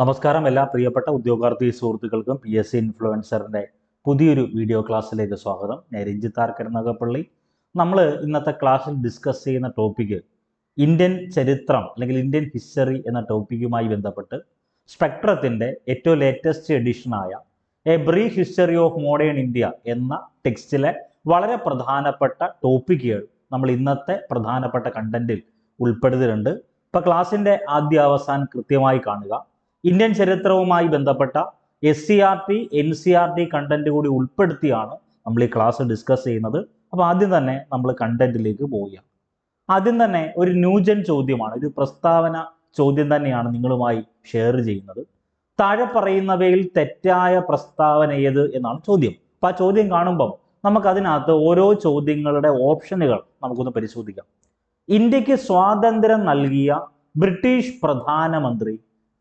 നമസ്കാരം എല്ലാ പ്രിയപ്പെട്ട ഉദ്യോഗാർത്ഥി സുഹൃത്തുക്കൾക്കും പി എസ് സി ഇൻഫ്ലുവൻസറിന്റെ പുതിയൊരു വീഡിയോ ക്ലാസ്സിലേക്ക് സ്വാഗതം. ഞാൻ രഞ്ജിത്ത് ആർക്കർ നഗപ്പള്ളി. നമ്മൾ ഇന്നത്തെ ക്ലാസ്സിൽ ഡിസ്കസ് ചെയ്യുന്ന ടോപ്പിക് ഇന്ത്യൻ ചരിത്രം അല്ലെങ്കിൽ ഇന്ത്യൻ ഹിസ്റ്ററി എന്ന ടോപ്പിക്കുമായി ബന്ധപ്പെട്ട് സ്പെക്ട്രത്തിന്റെ ഏറ്റവും latest എഡിഷനായ a brief history of modern India എന്ന ടെക്സ്റ്റിലെ വളരെ പ്രധാനപ്പെട്ട ടോപ്പിക്കുകൾ നമ്മൾ ഇന്നത്തെ പ്രധാനപ്പെട്ട കണ്ടന്റിൽ ഉൾപ്പെടുത്തിയിട്ടുണ്ട്. ഇപ്പോൾ ക്ലാസ്സിന്റെ ആദ്യ അവസാനം കൃത്യമായി കാണുക. ഇന്ത്യൻ ചരിത്രവുമായി ബന്ധപ്പെട്ട S C R T N C R T content കൂടി ഉൾപ്പെടുത്തിയാണ് നമ്മൾ ഈ ക്ലാസ് ഡിസ്കസ് ചെയ്യുന്നത്. അപ്പോൾ ആദ്യം തന്നെ നമ്മൾ കണ്ടന്റിലേക്ക് പോവുകയാണ് ആദ്യം തന്നെ ഒരു ന്യൂജൻ ചോദ്യമാണ്. ഒരു പ്രസ്താവന ചോദ്യം തന്നെയാണ് നിങ്ങളുമായി ഷെയർ ചെയ്യുന്നത്. താഴെ പറയുന്നവയിൽ തെറ്റായ പ്രസ്താവന ഏത് എന്നാണ് ചോദ്യം. അപ്പോൾ ആ ചോദ്യം കാണുമ്പം നമുക്ക് അതിനകത്ത് ഓരോ ചോദ്യങ്ങളുടെ ഓപ്ഷനുകൾ നമുക്കൊന്ന് പരിശോധിക്കാം. ഇന്ത്യയ്ക്ക് സ്വാതന്ത്ര്യം നൽകിയ ബ്രിട്ടീഷ് പ്രധാനമന്ത്രി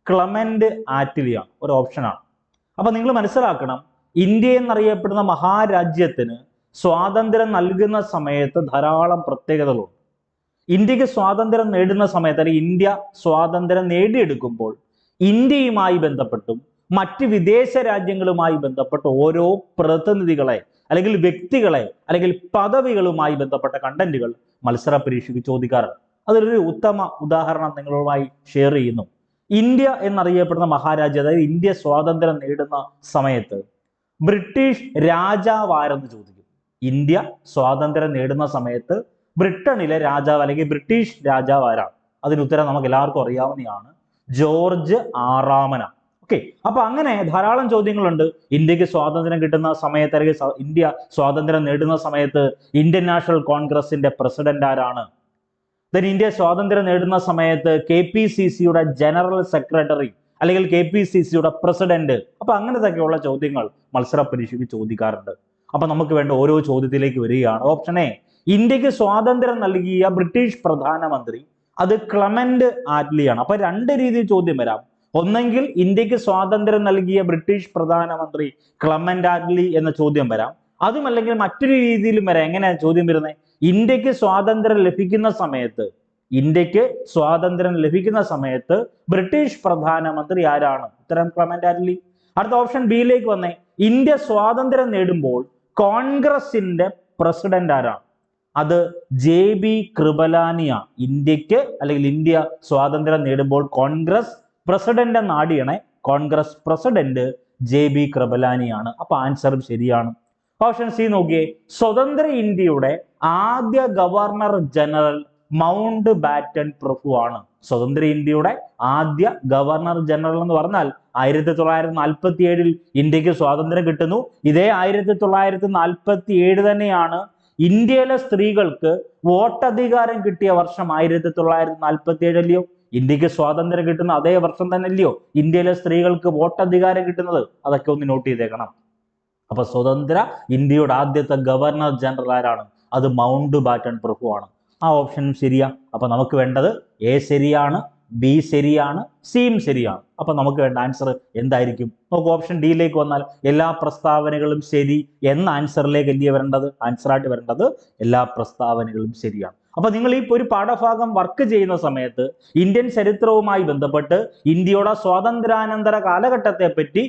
ക്ലമന്റ് ആറ്റിലിയാണ് ഒരു ഓപ്ഷനാണ് അപ്പൊ നിങ്ങൾ മനസ്സിലാക്കണം ഇന്ത്യ എന്നറിയപ്പെടുന്ന മഹാരാജ്യത്തിന് സ്വാതന്ത്ര്യം നൽകുന്ന സമയത്ത് ധാരാളം പ്രത്യേകതകളുണ്ട്. ഇന്ത്യയ്ക്ക് സ്വാതന്ത്ര്യം നേടുന്ന സമയത്ത് അല്ലെങ്കിൽ ഇന്ത്യ സ്വാതന്ത്ര്യം നേടിയെടുക്കുമ്പോൾ ഇന്ത്യയുമായി ബന്ധപ്പെട്ടും മറ്റ് വിദേശ രാജ്യങ്ങളുമായി ബന്ധപ്പെട്ട് ഓരോ പ്രതിനിധികളെ അല്ലെങ്കിൽ വ്യക്തികളെ അല്ലെങ്കിൽ പദവികളുമായി ബന്ധപ്പെട്ട കണ്ടന്റുകൾ മത്സര പരീക്ഷയ്ക്ക് ചോദിക്കാറുണ്ട്. അതൊരു ഉത്തമ ഉദാഹരണം നിങ്ങളുമായി ഷെയർ ചെയ്യുന്നു. ഇന്ത്യ എന്നറിയപ്പെടുന്ന മഹാരാജ്യം അതായത് ഇന്ത്യ സ്വാതന്ത്ര്യം നേടുന്ന സമയത്ത് ബ്രിട്ടീഷ് രാജാവാരെന്ന് ചോദിക്കും. ഇന്ത്യ സ്വാതന്ത്ര്യം നേടുന്ന സമയത്ത് ബ്രിട്ടനിലെ രാജാവ് അല്ലെങ്കിൽ ബ്രിട്ടീഷ് രാജാവ് ആരാണ് അതിന് ഉത്തരം നമുക്ക് എല്ലാവർക്കും അറിയാവുന്നതാണ് ജോർജ് ആറാമന. ഓക്കെ അപ്പൊ അങ്ങനെ ധാരാളം ചോദ്യങ്ങളുണ്ട്. ഇന്ത്യയ്ക്ക് സ്വാതന്ത്ര്യം കിട്ടുന്ന സമയത്ത് അല്ലെങ്കിൽ ഇന്ത്യ സ്വാതന്ത്ര്യം നേടുന്ന സമയത്ത് ഇന്ത്യൻ നാഷണൽ കോൺഗ്രസിന്റെ പ്രസിഡന്റ് ആരാണ് ദെൻ ഇന്ത്യ സ്വാതന്ത്ര്യം നേടുന്ന സമയത്ത് കെ പി സി സിയുടെ ജനറൽ സെക്രട്ടറി അല്ലെങ്കിൽ കെ പി സി സിയുടെ പ്രസിഡന്റ് അപ്പൊ അങ്ങനത്തെയൊക്കെയുള്ള ചോദ്യങ്ങൾ മത്സര പരീക്ഷയ്ക്ക് ചോദിക്കാറുണ്ട്. അപ്പൊ നമുക്ക് വേണ്ട ഓരോ ചോദ്യത്തിലേക്ക് വരികയാണ്. ഓപ്ഷൻ എ ഇന്ത്യയ്ക്ക് സ്വാതന്ത്ര്യം നൽകിയ ബ്രിട്ടീഷ് പ്രധാനമന്ത്രി അത് ക്ലമന്റ് ആറ്റ്ലിയാണ്. അപ്പൊ രണ്ട് രീതിയിൽ ചോദ്യം വരാം. ഒന്നെങ്കിൽ ഇന്ത്യയ്ക്ക് സ്വാതന്ത്ര്യം നൽകിയ ബ്രിട്ടീഷ് പ്രധാനമന്ത്രി ക്ലമന്റ് ആറ്റ്ലി എന്ന ചോദ്യം വരാം. അതുമല്ലെങ്കിൽ മറ്റൊരു രീതിയിലും വരാം. എങ്ങനെയാണ് ചോദ്യം വരുന്നത്? ഇന്ത്യയ്ക്ക് സ്വാതന്ത്ര്യം ലഭിക്കുന്ന സമയത്ത് ഇന്ത്യയ്ക്ക് സ്വാതന്ത്ര്യം ലഭിക്കുന്ന സമയത്ത് ബ്രിട്ടീഷ് പ്രധാനമന്ത്രി ആരാണ്? ഉത്തരം ക്ലമന്റ് ആറ്റ്ലി. അടുത്ത ഓപ്ഷൻ ബിയിലേക്ക് വന്നേ. ഇന്ത്യ സ്വാതന്ത്ര്യം നേടുമ്പോൾ കോൺഗ്രസിന്റെ പ്രസിഡന്റ് ആരാണ്? അത് ജെ ബി കൃപലാനിയ. ഇന്ത്യയ്ക്ക് അല്ലെങ്കിൽ ഇന്ത്യ സ്വാതന്ത്ര്യം നേടുമ്പോൾ കോൺഗ്രസ് പ്രസിഡന്റ് നാടിയണേ കോൺഗ്രസ് പ്രസിഡന്റ് ജെ ബി കൃപലാനിയാണ്. അപ്പൊ ആൻസറും ശരിയാണ്. ഓപ്ഷൻ സി നോക്കിയേ. സ്വതന്ത്ര ഇന്ത്യയുടെ ആദ്യ ഗവർണർ ജനറൽ മൗണ്ട് ബാറ്റൺ പ്രഭു ആണ്. സ്വതന്ത്ര ഇന്ത്യയുടെ ആദ്യ ഗവർണർ ജനറൽ എന്ന് പറഞ്ഞാൽ ആയിരത്തി തൊള്ളായിരത്തി നാൽപ്പത്തി ഏഴിൽ ഇന്ത്യയ്ക്ക് സ്വാതന്ത്ര്യം കിട്ടുന്നു. ഇതേ ആയിരത്തി തൊള്ളായിരത്തി നാൽപ്പത്തി ഏഴ് തന്നെയാണ് ഇന്ത്യയിലെ സ്ത്രീകൾക്ക് വോട്ടധികാരം കിട്ടിയ വർഷം ആയിരത്തി തൊള്ളായിരത്തി നാൽപ്പത്തി ഏഴല്ലയോ ഇന്ത്യയ്ക്ക് സ്വാതന്ത്ര്യം കിട്ടുന്ന അതേ വർഷം തന്നെ അല്ലയോ ഇന്ത്യയിലെ സ്ത്രീകൾക്ക് വോട്ടധികാരം കിട്ടുന്നത്? അതൊക്കെ ഒന്ന് നോട്ട് ചെയ്തേക്കണം. അപ്പൊ സ്വതന്ത്ര ഇന്ത്യയുടെ ആദ്യത്തെ ഗവർണർ ജനറൽ ആരാണ്? അത് മൗണ്ട് ബാറ്റൺ പ്രഭുവാണ് ആ ഓപ്ഷനും ശരിയാ. അപ്പൊ നമുക്ക് വേണ്ടത് എ ശരിയാണ് ബി ശരിയാണ് സിയും ശരിയാണ്. അപ്പൊ നമുക്ക് വേണ്ട ആൻസർ എന്തായിരിക്കും? നമുക്ക് ഓപ്ഷൻ ഡിയിലേക്ക് വന്നാൽ എല്ലാ പ്രസ്താവനകളും ശരി എന്ന ആൻസറിലേക്ക് അല്ലേ വരേണ്ടത്? ആൻസറായിട്ട് വരേണ്ടത് എല്ലാ പ്രസ്താവനകളും ശരിയാണ്. അപ്പൊ നിങ്ങൾ ഈ ഒരു പാഠഭാഗം വർക്ക് ചെയ്യുന്ന സമയത്ത് ഇന്ത്യൻ ചരിത്രവുമായി ബന്ധപ്പെട്ട് ഇന്ത്യയുടെ സ്വാതന്ത്ര്യാനന്തര കാലഘട്ടത്തെ പറ്റി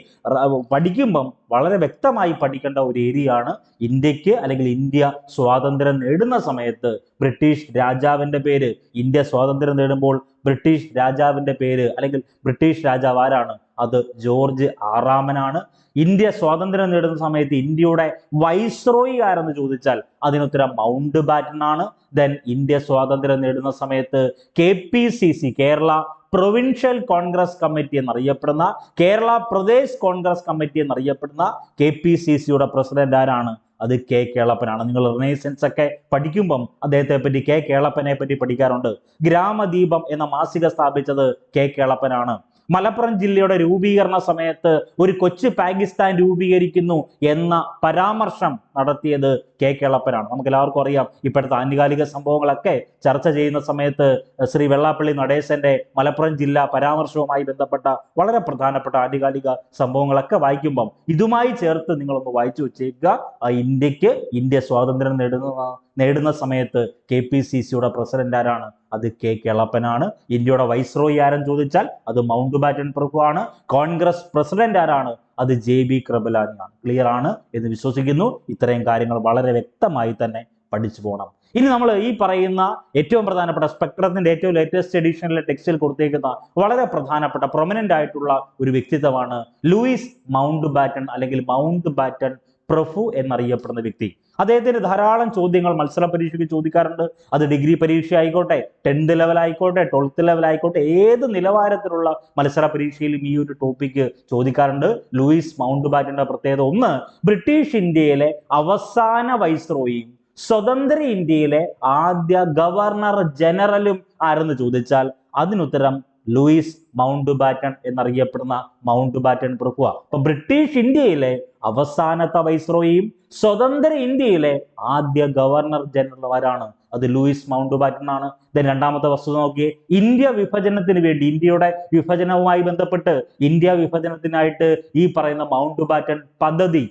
പഠിക്കുമ്പം വളരെ വ്യക്തമായി പഠിക്കേണ്ട ഒരു ഏരിയയാണ് ഇന്ത്യയ്ക്ക് അല്ലെങ്കിൽ ഇന്ത്യ സ്വാതന്ത്ര്യം നേടുന്ന സമയത്ത് ബ്രിട്ടീഷ് രാജാവിന്റെ പേര്. ഇന്ത്യ സ്വാതന്ത്ര്യം നേടുമ്പോൾ ബ്രിട്ടീഷ് രാജാവിന്റെ പേര് അല്ലെങ്കിൽ ബ്രിട്ടീഷ് രാജാവ് ആരാണ്? അത് ജോർജ് ആറാമനാണ്. ഇന്ത്യ സ്വാതന്ത്ര്യം നേടുന്ന സമയത്ത് ഇന്ത്യയുടെ വൈസ്രോയി ആരെന്ന് ചോദിച്ചാൽ അതിനുത്തരം മൗണ്ട് ബാറ്റൺ ആണ് ദെൻ ഇന്ത്യ സ്വാതന്ത്ര്യം നേടുന്ന സമയത്ത് K P C C Kerala provincial Congress committee എന്നറിയപ്പെടുന്ന കേരള പ്രദേശ് കോൺഗ്രസ് കമ്മിറ്റി എന്നറിയപ്പെടുന്ന കെ പി സി സിയുടെ പ്രസിഡന്റ് ആരാണ്? അത് കെ കേളപ്പനാണ്. നിങ്ങൾ റിനൈസൻസ് ഒക്കെ പഠിക്കുമ്പം അദ്ദേഹത്തെ പറ്റി കെ കേളപ്പനെ പറ്റി പഠിക്കാറുണ്ട്. ഗ്രാമദീപം എന്ന മാസിക സ്ഥാപിച്ചത് കെ കേളപ്പനാണ്. മലപ്പുറം ജില്ലയുടെ രൂപീകരണ സമയത്ത് ഒരു കൊച്ചു പാകിസ്ഥാൻ രൂപീകരിക്കുന്നു എന്ന പരാമർശം നടത്തിയത് കെ കേളപ്പനാണ്. നമുക്ക് എല്ലാവർക്കും അറിയാം ഇപ്പോഴത്തെ ആനുകാലിക സംഭവങ്ങളൊക്കെ ചർച്ച ചെയ്യുന്ന സമയത്ത് ശ്രീ വെള്ളാപ്പള്ളി നടേശന്റെ മലപ്പുറം ജില്ലാ പരാമർശവുമായി ബന്ധപ്പെട്ട വളരെ പ്രധാനപ്പെട്ട ആനുകാലിക സംഭവങ്ങളൊക്കെ വായിക്കുമ്പം ഇതുമായി ചേർത്ത് നിങ്ങളൊന്ന് വായിച്ചു വെച്ചേക്കുക. ഇന്ത്യയ്ക്ക് ഇന്ത്യ സ്വാതന്ത്ര്യം നേടുന്ന നേടുന്ന സമയത്ത് കെ പി സി സിയുടെ പ്രസിഡന്റ് ആരാണ്? അത് കെ കേളപ്പനാണ്. ഇന്ത്യയുടെ വൈസ്രോയി ആരെന്ന് ചോദിച്ചാൽ അത് മൗണ്ട് ബാറ്റൻ പ്രഭു ആണ് കോൺഗ്രസ് പ്രസിഡന്റ് ആരാണ്? അത് ജെ ബി കൃപലാനിയാണ്. ക്ലിയർ ആണ്? എന്ന് വിശ്വസിക്കുന്നു. ഇത്രയും കാര്യങ്ങൾ വളരെ വ്യക്തമായി തന്നെ പഠിച്ചു പോകണം ഇനി നമ്മൾ ഈ പറയുന്ന ഏറ്റവും പ്രധാനപ്പെട്ട സ്പെക്ട്രത്തിന്റെ ഏറ്റവും ലേറ്റസ്റ്റ് എഡിഷനിലെ ടെക്സ്റ്റിൽ കൊടുത്തേക്കുന്ന വളരെ പ്രധാനപ്പെട്ട പ്രൊമനന്റ് ആയിട്ടുള്ള ഒരു വ്യക്തിത്വമാണ് ലൂയിസ് മൗണ്ട് ബാറ്റൺ അല്ലെങ്കിൽ മൗണ്ട് ബാറ്റൺ പ്രഭു എന്നറിയപ്പെടുന്ന വ്യക്തി. അദ്ദേഹത്തിന് ധാരാളം ചോദ്യങ്ങൾ മത്സര പരീക്ഷയ്ക്ക് ചോദിക്കാറുണ്ട്. അത് ഡിഗ്രി പരീക്ഷ ആയിക്കോട്ടെ ടെൻത്ത് ലെവൽ ആയിക്കോട്ടെ ട്വൽത്ത് ലെവൽ ആയിക്കോട്ടെ ഏത് നിലവാരത്തിലുള്ള മത്സര പരീക്ഷയിലും ഈ ഒരു ടോപ്പിക്ക് ചോദിക്കാറുണ്ട്. ലൂയിസ് മൗണ്ട് ബാറ്റിന്റെ പ്രത്യേകത ഒന്ന് ബ്രിട്ടീഷ് ഇന്ത്യയിലെ അവസാന വൈസ്രോയും സ്വതന്ത്ര ഇന്ത്യയിലെ ആദ്യ ഗവർണർ ജനറലും ആരെന്ന് ചോദിച്ചാൽ അതിനുത്തരം ലൂയിസ് മൗണ്ട് ബാറ്റൺ എന്നറിയപ്പെടുന്ന മൗണ്ട് ബാറ്റൺ പ്രഭുവ. അപ്പൊ ബ്രിട്ടീഷ് ഇന്ത്യയിലെ അവസാനത്തെ വൈസ്രോയും സ്വതന്ത്ര ഇന്ത്യയിലെ ആദ്യ ഗവർണർ ജനറൽ ആരാണ് അത് ലൂയിസ് മൗണ്ട് ബാറ്റൺ ആണ്. ദെൻ രണ്ടാമത്തെ വസ്തുത നോക്കിയേ ഇന്ത്യ വിഭജനത്തിന് വേണ്ടി ഇന്ത്യയുടെ വിഭജനവുമായി ബന്ധപ്പെട്ട് ഇന്ത്യ വിഭജനത്തിനായിട്ട് ഈ പറയുന്ന മൗണ്ട് ബാറ്റൺ പദ്ധതി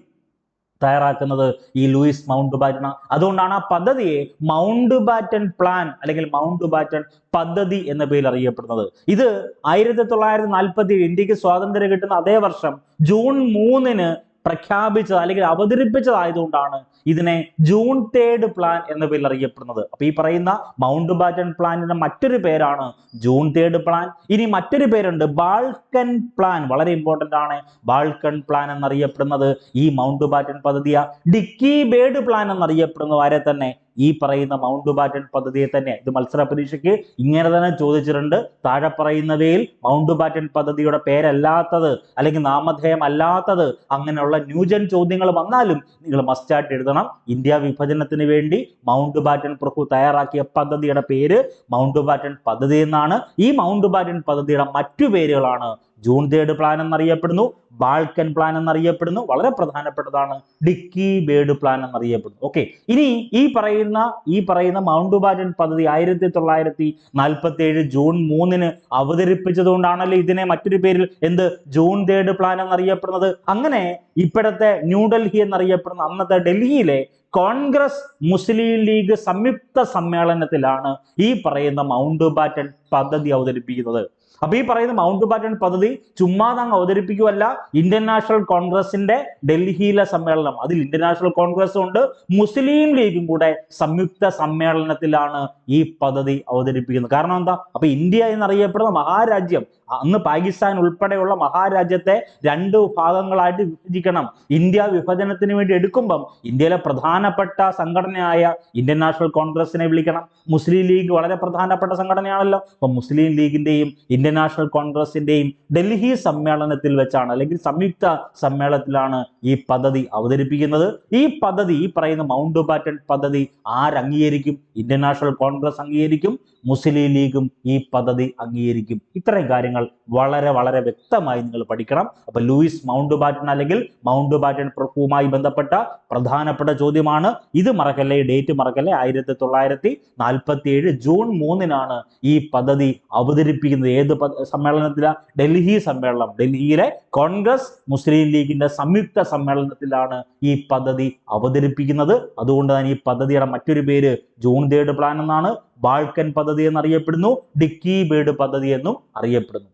തയ്യാറാക്കുന്നത് ഈ ലൂയിസ് മൗണ്ട് ബാറ്റൺ അതുകൊണ്ടാണ് ആ പദ്ധതിയെ മൗണ്ട് ബാറ്റൺ പ്ലാൻ അല്ലെങ്കിൽ മൗണ്ട് ബാറ്റൺ പദ്ധതി എന്ന പേരിൽ അറിയപ്പെടുന്നത്. ഇത് ആയിരത്തി തൊള്ളായിരത്തി നാൽപ്പത്തി ഇന്ത്യയ്ക്ക് സ്വാതന്ത്ര്യം കിട്ടുന്ന അതേ വർഷം ജൂൺ മൂന്നിന് പ്രഖ്യാപിച്ചത് അല്ലെങ്കിൽ അവതരിപ്പിച്ചതായതുകൊണ്ടാണ് ഇതിനെ ജൂൺ തേർഡ് പ്ലാൻ എന്ന പേരിൽ അറിയപ്പെടുന്നത്. അപ്പൊ ഈ പറയുന്ന മൗണ്ട് ബാറ്റൺ പ്ലാനിന്റെ മറ്റൊരു പേരാണ് ജൂൺ തേർഡ് പ്ലാൻ ഇനി മറ്റൊരു പേരുണ്ട് ബാൾക്കൻ പ്ലാൻ വളരെ ഇമ്പോർട്ടന്റ് ആണ് ബാൾക്കൺ പ്ലാൻ എന്നറിയപ്പെടുന്നത്. ഈ മൗണ്ട് ബാറ്റൺ പദ്ധതിയ ഡിക്കി ബേഡ് പ്ലാൻ എന്നറിയപ്പെടുന്നത് ആരെ തന്നെ ഈ പറയുന്ന മൗണ്ട് ബാറ്റൺ പദ്ധതിയെ തന്നെ ഇത് മത്സര പരീക്ഷയ്ക്ക് ഇങ്ങനെ തന്നെ ചോദിച്ചിട്ടുണ്ട്. താഴെ പറയുന്നവയിൽ മൗണ്ട് ബാറ്റൺ പദ്ധതിയുടെ പേരല്ലാത്തത് അല്ലെങ്കിൽ നാമധേയം അല്ലാത്തത് അങ്ങനെയുള്ള ന്യൂജൻ ചോദ്യങ്ങൾ വന്നാലും നിങ്ങൾ മസ്റ്റായിട്ട് എഴുതണം. ഇന്ത്യ വിഭജനത്തിന് വേണ്ടി മൗണ്ട് ബാറ്റൺ പ്രഭു തയ്യാറാക്കിയ പദ്ധതിയുടെ പേര് മൗണ്ട് ബാറ്റൺ പദ്ധതി എന്നാണ്. ഈ മൗണ്ട് ബാറ്റൺ പദ്ധതിയുടെ മറ്റു പേരുകളാണ് ജൂൺ തേർഡ് പ്ലാൻ എന്നറിയപ്പെടുന്നു. ബാൾക്കൻ പ്ലാൻ എന്നറിയപ്പെടുന്നു. വളരെ പ്രധാനപ്പെട്ടതാണ്. ഡിക്കി ബേർഡ് പ്ലാൻ എന്നറിയപ്പെടുന്നു. ഓക്കെ ഇനി ഈ പറയുന്ന ഈ പറയുന്ന മൗണ്ട് ബാറ്റൻ പദ്ധതി ആയിരത്തി തൊള്ളായിരത്തി നാൽപ്പത്തി ജൂൺ മൂന്നിന് അവതരിപ്പിച്ചതുകൊണ്ടാണല്ലോ ഇതിനെ മറ്റൊരു പേരിൽ എന്ത് ജൂൺ തേർഡ് പ്ലാൻ എന്നറിയപ്പെടുന്നത്? അങ്ങനെ ഇപ്പോഴത്തെ ന്യൂഡൽഹി എന്നറിയപ്പെടുന്ന അന്നത്തെ ഡൽഹിയിലെ കോൺഗ്രസ് മുസ്ലിം ലീഗ് സംയുക്ത സമ്മേളനത്തിലാണ് ഈ പറയുന്ന മൗണ്ട് ബാറ്റൺ പദ്ധതി അവതരിപ്പിക്കുന്നത്. അപ്പൊ ഈ പറയുന്ന മൗണ്ട് ബാറ്റൺ പദ്ധതി ചുമ്മാതങ്ങ് അവതരിപ്പിക്കുമല്ല ഇന്ത്യൻ നാഷണൽ കോൺഗ്രസിന്റെ ഡൽഹിയിലെ സമ്മേളനം. അതിൽ ഇന്ത്യൻ നാഷണൽ കോൺഗ്രസും ഉണ്ട്. മുസ്ലിം ലീഗും കൂടെ സംയുക്ത സമ്മേളനത്തിലാണ് ഈ പദ്ധതി അവതരിപ്പിക്കുന്നത്. കാരണം എന്താ? അപ്പൊ ഇന്ത്യ എന്നറിയപ്പെടുന്ന മഹാരാജ്യം അന്ന് പാകിസ്ഥാൻ ഉൾപ്പെടെയുള്ള മഹാരാജ്യത്തെ രണ്ട് ഭാഗങ്ങളായിട്ട് വിഭജിക്കണം. ഇന്ത്യ വിഭജനത്തിന് വേണ്ടി എടുക്കുമ്പം ഇന്ത്യയിലെ പ്രധാനപ്പെട്ട സംഘടനയായ ഇന്ത്യൻ നാഷണൽ കോൺഗ്രസിനെ വിളിക്കണം. മുസ്ലിം ലീഗ് വളരെ പ്രധാനപ്പെട്ട സംഘടനയാണല്ലോ. അപ്പൊ മുസ്ലിം ലീഗിന്റെയും ഇന്ത്യൻ നാഷണൽ കോൺഗ്രസിന്റെയും ഡൽഹി സമ്മേളനത്തിൽ വെച്ചാണ് അല്ലെങ്കിൽ സംയുക്ത സമ്മേളനത്തിലാണ് ഈ പദ്ധതി അവതരിപ്പിക്കുന്നത്. ഈ പദ്ധതി ഈ പറയുന്ന മൗണ്ട് ബാറ്റൺ പദ്ധതി ആരംഗീകരിക്കും? ഇന്ത്യൻ നാഷണൽ കോൺഗ്രസ് അംഗീകരിക്കും? മുസ്ലിം ലീഗും ഈ പദ്ധതി അംഗീകരിക്കും. ഇത്രയും കാര്യങ്ങൾ വളരെ വളരെ വ്യക്തമായി നിങ്ങൾ പഠിക്കണം. അപ്പൊ ലൂയിസ് മൗണ്ട് ബാറ്റൺ അല്ലെങ്കിൽ മൗണ്ട് ബാറ്റൺ പ്രഭുവുമായി ബന്ധപ്പെട്ട പ്രധാനപ്പെട്ട ചോദ്യമാണ്. ഇത് മറക്കല്ലേ? ഡേറ്റ് മറക്കല്ലേ? ആയിരത്തി തൊള്ളായിരത്തി നാൽപ്പത്തി ഏഴ് ജൂൺ മൂന്നിനാണ് ഈ പദ്ധതി അവതരിപ്പിക്കുന്നത്. ഏത് സമ്മേളനത്തിലാണ് ഡൽഹി സമ്മേളനം. ഡൽഹിയിലെ കോൺഗ്രസ് മുസ്ലിം ലീഗിന്റെ സംയുക്ത സമ്മേളനത്തിലാണ് ഈ പദ്ധതി അവതരിപ്പിക്കുന്നത്. അതുകൊണ്ട് തന്നെ ഈ പദ്ധതിയുടെ മറ്റൊരു പേര് ജൂൺ തേർഡ് പ്ലാൻ എന്നാണ്. ബാൾക്കൻ പദ്ധതി എന്നറിയപ്പെടുന്നു ഡിക്കി ബേഡ് പദ്ധതി എന്നും അറിയപ്പെടുന്നു.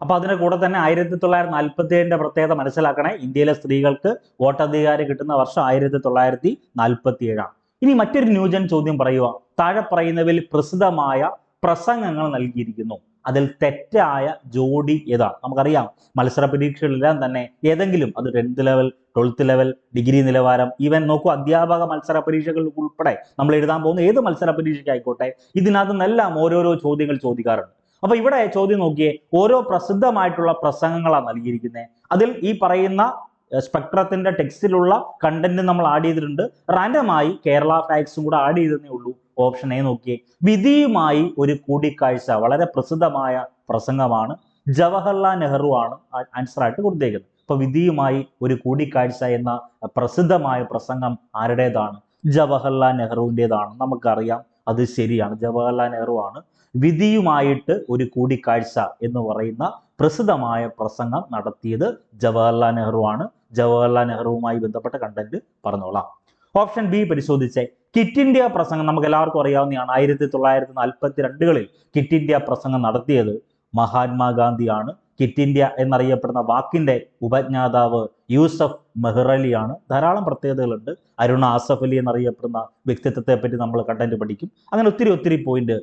അപ്പൊ അതിന്റെ കൂടെ തന്നെ ആയിരത്തി തൊള്ളായിരത്തി നാൽപ്പത്തി ഏഴിന്റെ പ്രത്യേകത മനസ്സിലാക്കണേ. ഇന്ത്യയിലെ സ്ത്രീകൾക്ക് വോട്ടധികാരം കിട്ടുന്ന വർഷം ആയിരത്തി തൊള്ളായിരത്തി നാൽപ്പത്തി ഏഴാണ് ഇനി മറ്റൊരു ന്യൂജൻ ചോദ്യം പറയുക താഴെ പറയുന്നവയിൽ പ്രസിദ്ധമായ പ്രസംഗങ്ങൾ നൽകിയിരിക്കുന്നു. അതിൽ തെറ്റായ ജോഡി ഏതാണ് നമുക്കറിയാം. മത്സര പരീക്ഷകളിലെല്ലാം തന്നെ ഏതെങ്കിലും അത് tenth level twelfth level degree നിലവാരം ഈവൻ നോക്കൂ അധ്യാപക മത്സര പരീക്ഷകൾ ഉൾപ്പെടെ നമ്മൾ എഴുതാൻ പോകുന്ന ഏത് മത്സര പരീക്ഷയ്ക്കായിക്കോട്ടെ ഇതിനകത്ത് നിന്നെല്ലാം ഓരോരോ ചോദ്യങ്ങൾ ചോദിക്കാറുണ്ട്. അപ്പൊ ഇവിടെ ചോദ്യം നോക്കിയേ ഓരോ പ്രസിദ്ധമായിട്ടുള്ള പ്രസംഗങ്ങളാണ് നൽകിയിരിക്കുന്നത് അതിൽ ഈ പറയുന്ന സ്പെക്ട്രത്തിന്റെ ടെക്സ്റ്റിലുള്ള കണ്ടന്റ് നമ്മൾ ആഡ് ചെയ്തിട്ടുണ്ട്. റാൻഡമായി കേരള ഫാക്സും കൂടെ ആഡ് ചെയ്തതേ ഉള്ളൂ. ഓപ്ഷൻ എ നോക്കിയേ. വിധിയുമായി ഒരു കൂടിക്കാഴ്ച വളരെ പ്രസിദ്ധമായ പ്രസംഗമാണ്. ജവഹർലാൽ നെഹ്റു ആണ് ആൻസർ ആയിട്ട് കൊടുത്തേക്കുന്നത്. അപ്പൊ വിധിയുമായി ഒരു കൂടിക്കാഴ്ച എന്ന പ്രസിദ്ധമായ പ്രസംഗം ആരുടേതാണ്? ജവഹർലാൽ നെഹ്റുവിന്റെതാണ്. നമുക്കറിയാം അത് ശരിയാണ്. ജവഹർലാൽ നെഹ്റു ആണ് വിധിയുമായിട്ട് ഒരു കൂടിക്കാഴ്ച എന്ന് പറയുന്ന പ്രസിദ്ധമായ പ്രസംഗം നടത്തിയത് ജവഹർലാൽ നെഹ്റു ആണ്. ജവഹർലാൽ നെഹ്റുവുമായി ബന്ധപ്പെട്ട കണ്ടന്റ് പറഞ്ഞോളാം. ഓപ്ഷൻ ബി പരിശോധിച്ചേ കിറ്റ് ഇന്ത്യ പ്രസംഗം നമുക്ക് എല്ലാവർക്കും അറിയാവുന്നതാണ്. ആയിരത്തി തൊള്ളായിരത്തി നാൽപ്പത്തി രണ്ടുകളിൽ കിറ്റ് ഇന്ത്യ പ്രസംഗം നടത്തിയത് മഹാത്മാഗാന്ധിയാണ്. കിറ്റ് ഇന്ത്യ എന്നറിയപ്പെടുന്ന വാക്കിന്റെ ഉപജ്ഞാതാവ് യൂസഫ് മെഹ്റലിയാണ്. ധാരാളം പ്രത്യേകതകളുണ്ട്. അരുണ ആസഫ് അലി എന്നറിയപ്പെടുന്ന വ്യക്തിത്വത്തെ പറ്റി നമ്മൾ കണ്ടന്റ് പഠിക്കും. അങ്ങനെ ഒത്തിരി ഒത്തിരി പോയിന്റ്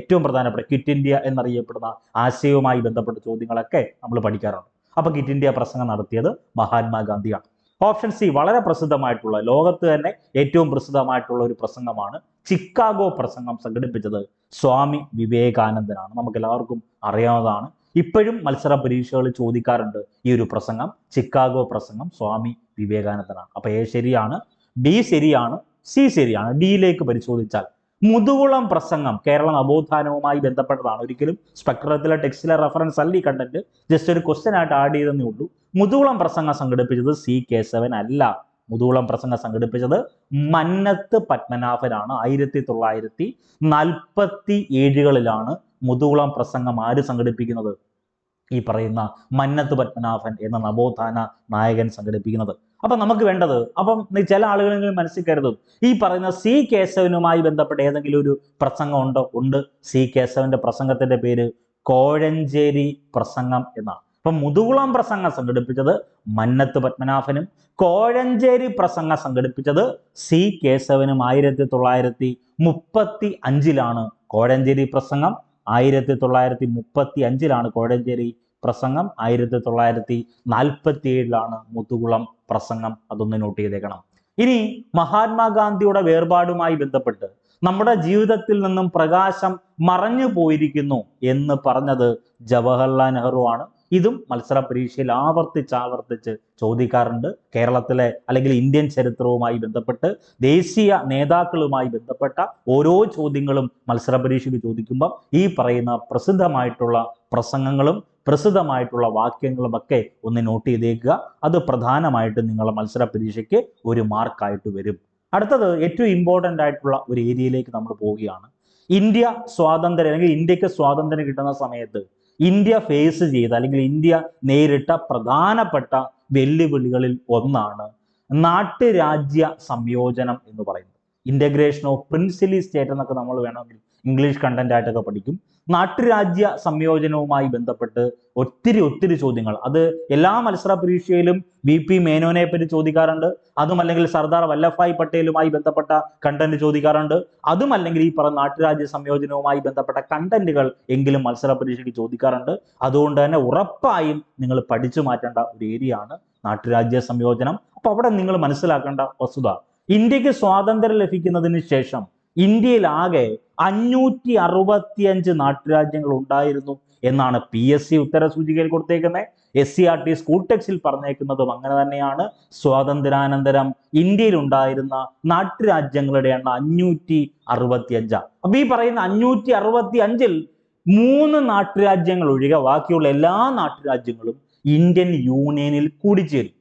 ഏറ്റവും പ്രധാനപ്പെട്ട കിറ്റ് ഇന്ത്യ എന്നറിയപ്പെടുന്ന ആശയവുമായി ബന്ധപ്പെട്ട ചോദ്യങ്ങളൊക്കെ നമ്മൾ പഠിക്കാറുണ്ട്. അപ്പൊ കിറ്റ് ഇന്ത്യ പ്രസംഗം നടത്തിയത് മഹാത്മാഗാന്ധിയാണ്. ഓപ്ഷൻ സി വളരെ പ്രസിദ്ധമായിട്ടുള്ള ലോകത്ത് തന്നെ ഏറ്റവും പ്രസിദ്ധമായിട്ടുള്ള ഒരു പ്രസംഗമാണ് ചിക്കാഗോ പ്രസംഗം സംഘടിപ്പിച്ചത് സ്വാമി വിവേകാനന്ദനാണ്. നമുക്ക് എല്ലാവർക്കും അറിയാവുന്നതാണ്. ഇപ്പോഴും മത്സര പരീക്ഷകളിൽ ചോദിക്കാറുണ്ട് ഈ ഒരു പ്രസംഗം ചിക്കാഗോ പ്രസംഗം സ്വാമി വിവേകാനന്ദനാണ്. അപ്പൊ എ ശരിയാണ് ബി ശരിയാണ് സി ശരിയാണ്. ഡിയിലേക്ക് പരിശോധിച്ചാൽ മുതുകുളം പ്രസംഗം കേരള നവോത്ഥാനവുമായി ബന്ധപ്പെട്ടതാണ്. ഒരിക്കലും സ്പെക്ട്രത്തിലെ ടെക്സ്റ്റിലെ റെഫറൻസ് അല്ല ഈ കണ്ടന്റ് ജസ്റ്റ് ഒരു ക്വസ്റ്റ്യൻ ആയിട്ട് ആഡ് ചെയ്തെന്നേ ഉള്ളൂ. മുതുകുളം പ്രസംഗം സംഘടിപ്പിച്ചത് സി കേശവൻ അല്ല. മുതുകുളം പ്രസംഗം സംഘടിപ്പിച്ചത് മന്നത്ത് പത്മനാഭനാണ്. ആയിരത്തി തൊള്ളായിരത്തി നാൽപ്പത്തി ഏഴുകളിലാണ് മുതുകുളം പ്രസംഗം ആര് സംഘടിപ്പിക്കുന്നത്? ഈ പറയുന്ന മന്നത്ത് പത്മനാഭൻ എന്ന നവോത്ഥാന നായകൻ സംഘടിപ്പിക്കുന്നത്. അപ്പൊ നമുക്ക് വേണ്ടത് അപ്പം ചില ആളുകളെങ്കിലും മനസ്സിൽ കരുതും ഈ പറയുന്ന സി കേശവനുമായി ബന്ധപ്പെട്ട ഏതെങ്കിലും ഒരു പ്രസംഗം ഉണ്ടോ? ഉണ്ട്. സി കേശവന്റെ പ്രസംഗത്തിന്റെ പേര് കോഴഞ്ചേരി പ്രസംഗം എന്നാണ്. അപ്പൊ മുതുകുളം പ്രസംഗം സംഘടിപ്പിച്ചത് മന്നത്ത് പത്മനാഭനും കോഴഞ്ചേരി പ്രസംഗം സംഘടിപ്പിച്ചത് സി കേശവനും ആയിരത്തി തൊള്ളായിരത്തി മുപ്പത്തി അഞ്ചിലാണ് കോഴഞ്ചേരി പ്രസംഗം. ആയിരത്തി തൊള്ളായിരത്തി മുപ്പത്തി അഞ്ചിലാണ് കോഴഞ്ചേരി പ്രസംഗം. ആയിരത്തി തൊള്ളായിരത്തി നാൽപ്പത്തി ഏഴിലാണ് മുത്തുകുളം പ്രസംഗം. അതൊന്ന് നോട്ട് ചെയ്തേക്കണം. ഇനി മഹാത്മാഗാന്ധിയുടെ വേർപാടുമായി ബന്ധപ്പെട്ട് നമ്മുടെ ജീവിതത്തിൽ നിന്നും പ്രകാശം മറഞ്ഞു പോയിരിക്കുന്നു എന്ന് പറഞ്ഞത് ജവഹർലാൽ നെഹ്റു ആണ് ഇതും മത്സര പരീക്ഷയിൽ ആവർത്തിച്ച് ആവർത്തിച്ച് ചോദിക്കാറുണ്ട്. കേരളത്തിലെ അല്ലെങ്കിൽ ഇന്ത്യൻ ചരിത്രവുമായി ബന്ധപ്പെട്ട് ദേശീയ നേതാക്കളുമായി ബന്ധപ്പെട്ട ഓരോ ചോദ്യങ്ങളും മത്സര പരീക്ഷയ്ക്ക് ചോദിക്കുമ്പോൾ ഈ പറയുന്ന പ്രസിദ്ധമായിട്ടുള്ള പ്രസംഗങ്ങളും പ്രസിദ്ധമായിട്ടുള്ള വാക്യങ്ങളും ഒക്കെ ഒന്ന് നോട്ട് ചെയ്തേക്കുക. അത് പ്രധാനമായിട്ടും നിങ്ങളുടെ മത്സര പരീക്ഷയ്ക്ക് ഒരു മാർക്കായിട്ട് വരും. അടുത്തത് ഏറ്റവും ഇമ്പോർട്ടന്റ് ആയിട്ടുള്ള ഒരു ഏരിയയിലേക്ക് നമ്മൾ പോവുകയാണ്. ഇന്ത്യ സ്വാതന്ത്ര്യം അല്ലെങ്കിൽ ഇന്ത്യയ്ക്ക് സ്വാതന്ത്ര്യം കിട്ടുന്ന സമയത്ത് ഇന്ത്യ ഫേസ് ചെയ്ത അല്ലെങ്കിൽ ഇന്ത്യ നേരിട്ട പ്രധാനപ്പെട്ട വെല്ലുവിളികളിൽ ഒന്നാണ് നാട്ടുരാജ്യ സംയോജനം എന്ന് പറയുന്നത്. ഇന്റഗ്രേഷൻ ഓഫ് പ്രിൻസിലി സ്റ്റേറ്റ് എന്നൊക്കെ നമ്മൾ വേണമെങ്കിൽ ഇംഗ്ലീഷ് കണ്ടന്റ് ആയിട്ടൊക്കെ പഠിക്കും. നാട്ടുരാജ്യ സംയോജനവുമായി ബന്ധപ്പെട്ട് ഒത്തിരി ഒത്തിരി ചോദ്യങ്ങൾ. അത് എല്ലാ മത്സര പരീക്ഷയിലും വി പി മേനോനെ പറ്റി ചോദിക്കാറുണ്ട്. അതുമല്ലെങ്കിൽ സർദാർ വല്ലഭായ് പട്ടേലുമായി ബന്ധപ്പെട്ട കണ്ടന്റ് ചോദിക്കാറുണ്ട്. അതുമല്ലെങ്കിൽ ഈ പറഞ്ഞ നാട്ടുരാജ്യ സംയോജനവുമായി ബന്ധപ്പെട്ട കണ്ടന്റുകൾ എങ്കിലും മത്സര പരീക്ഷയ്ക്ക് ചോദിക്കാറുണ്ട്. അതുകൊണ്ട് തന്നെ ഉറപ്പായും നിങ്ങൾ പഠിച്ചു മാറ്റേണ്ട ഒരു ഏരിയ ആണ് നാട്ടുരാജ്യ സംയോജനം. അപ്പൊ അവിടെ നിങ്ങൾ മനസ്സിലാക്കേണ്ട വസ്തുത ഇന്ത്യയ്ക്ക് സ്വാതന്ത്ര്യം ലഭിക്കുന്നതിന് ശേഷം ഇന്ത്യയിലാകെ അഞ്ഞൂറ്റി അറുപത്തിയഞ്ച് നാട്ടുരാജ്യങ്ങൾ ഉണ്ടായിരുന്നു എന്നാണ് പി എസ് സി ഉത്തര സൂചികയിൽ കൊടുത്തേക്കുന്നത് S C R T school ടെക്സിൽ പറഞ്ഞേക്കുന്നതും അങ്ങനെ തന്നെയാണ്. സ്വാതന്ത്ര്യാനന്തരം ഇന്ത്യയിൽ ഉണ്ടായിരുന്ന നാട്ടുരാജ്യങ്ങളുടെ എണ്ണം അഞ്ഞൂറ്റി അറുപത്തി അഞ്ചാണ് അപ്പൊ ഈ പറയുന്ന അഞ്ഞൂറ്റി അറുപത്തി അഞ്ചിൽ മൂന്ന് നാട്ടുരാജ്യങ്ങൾ ഒഴികെ ബാക്കിയുള്ള എല്ലാ നാട്ടുരാജ്യങ്ങളും ഇന്ത്യൻ യൂണിയനിൽ കൂടിച്ചേരും.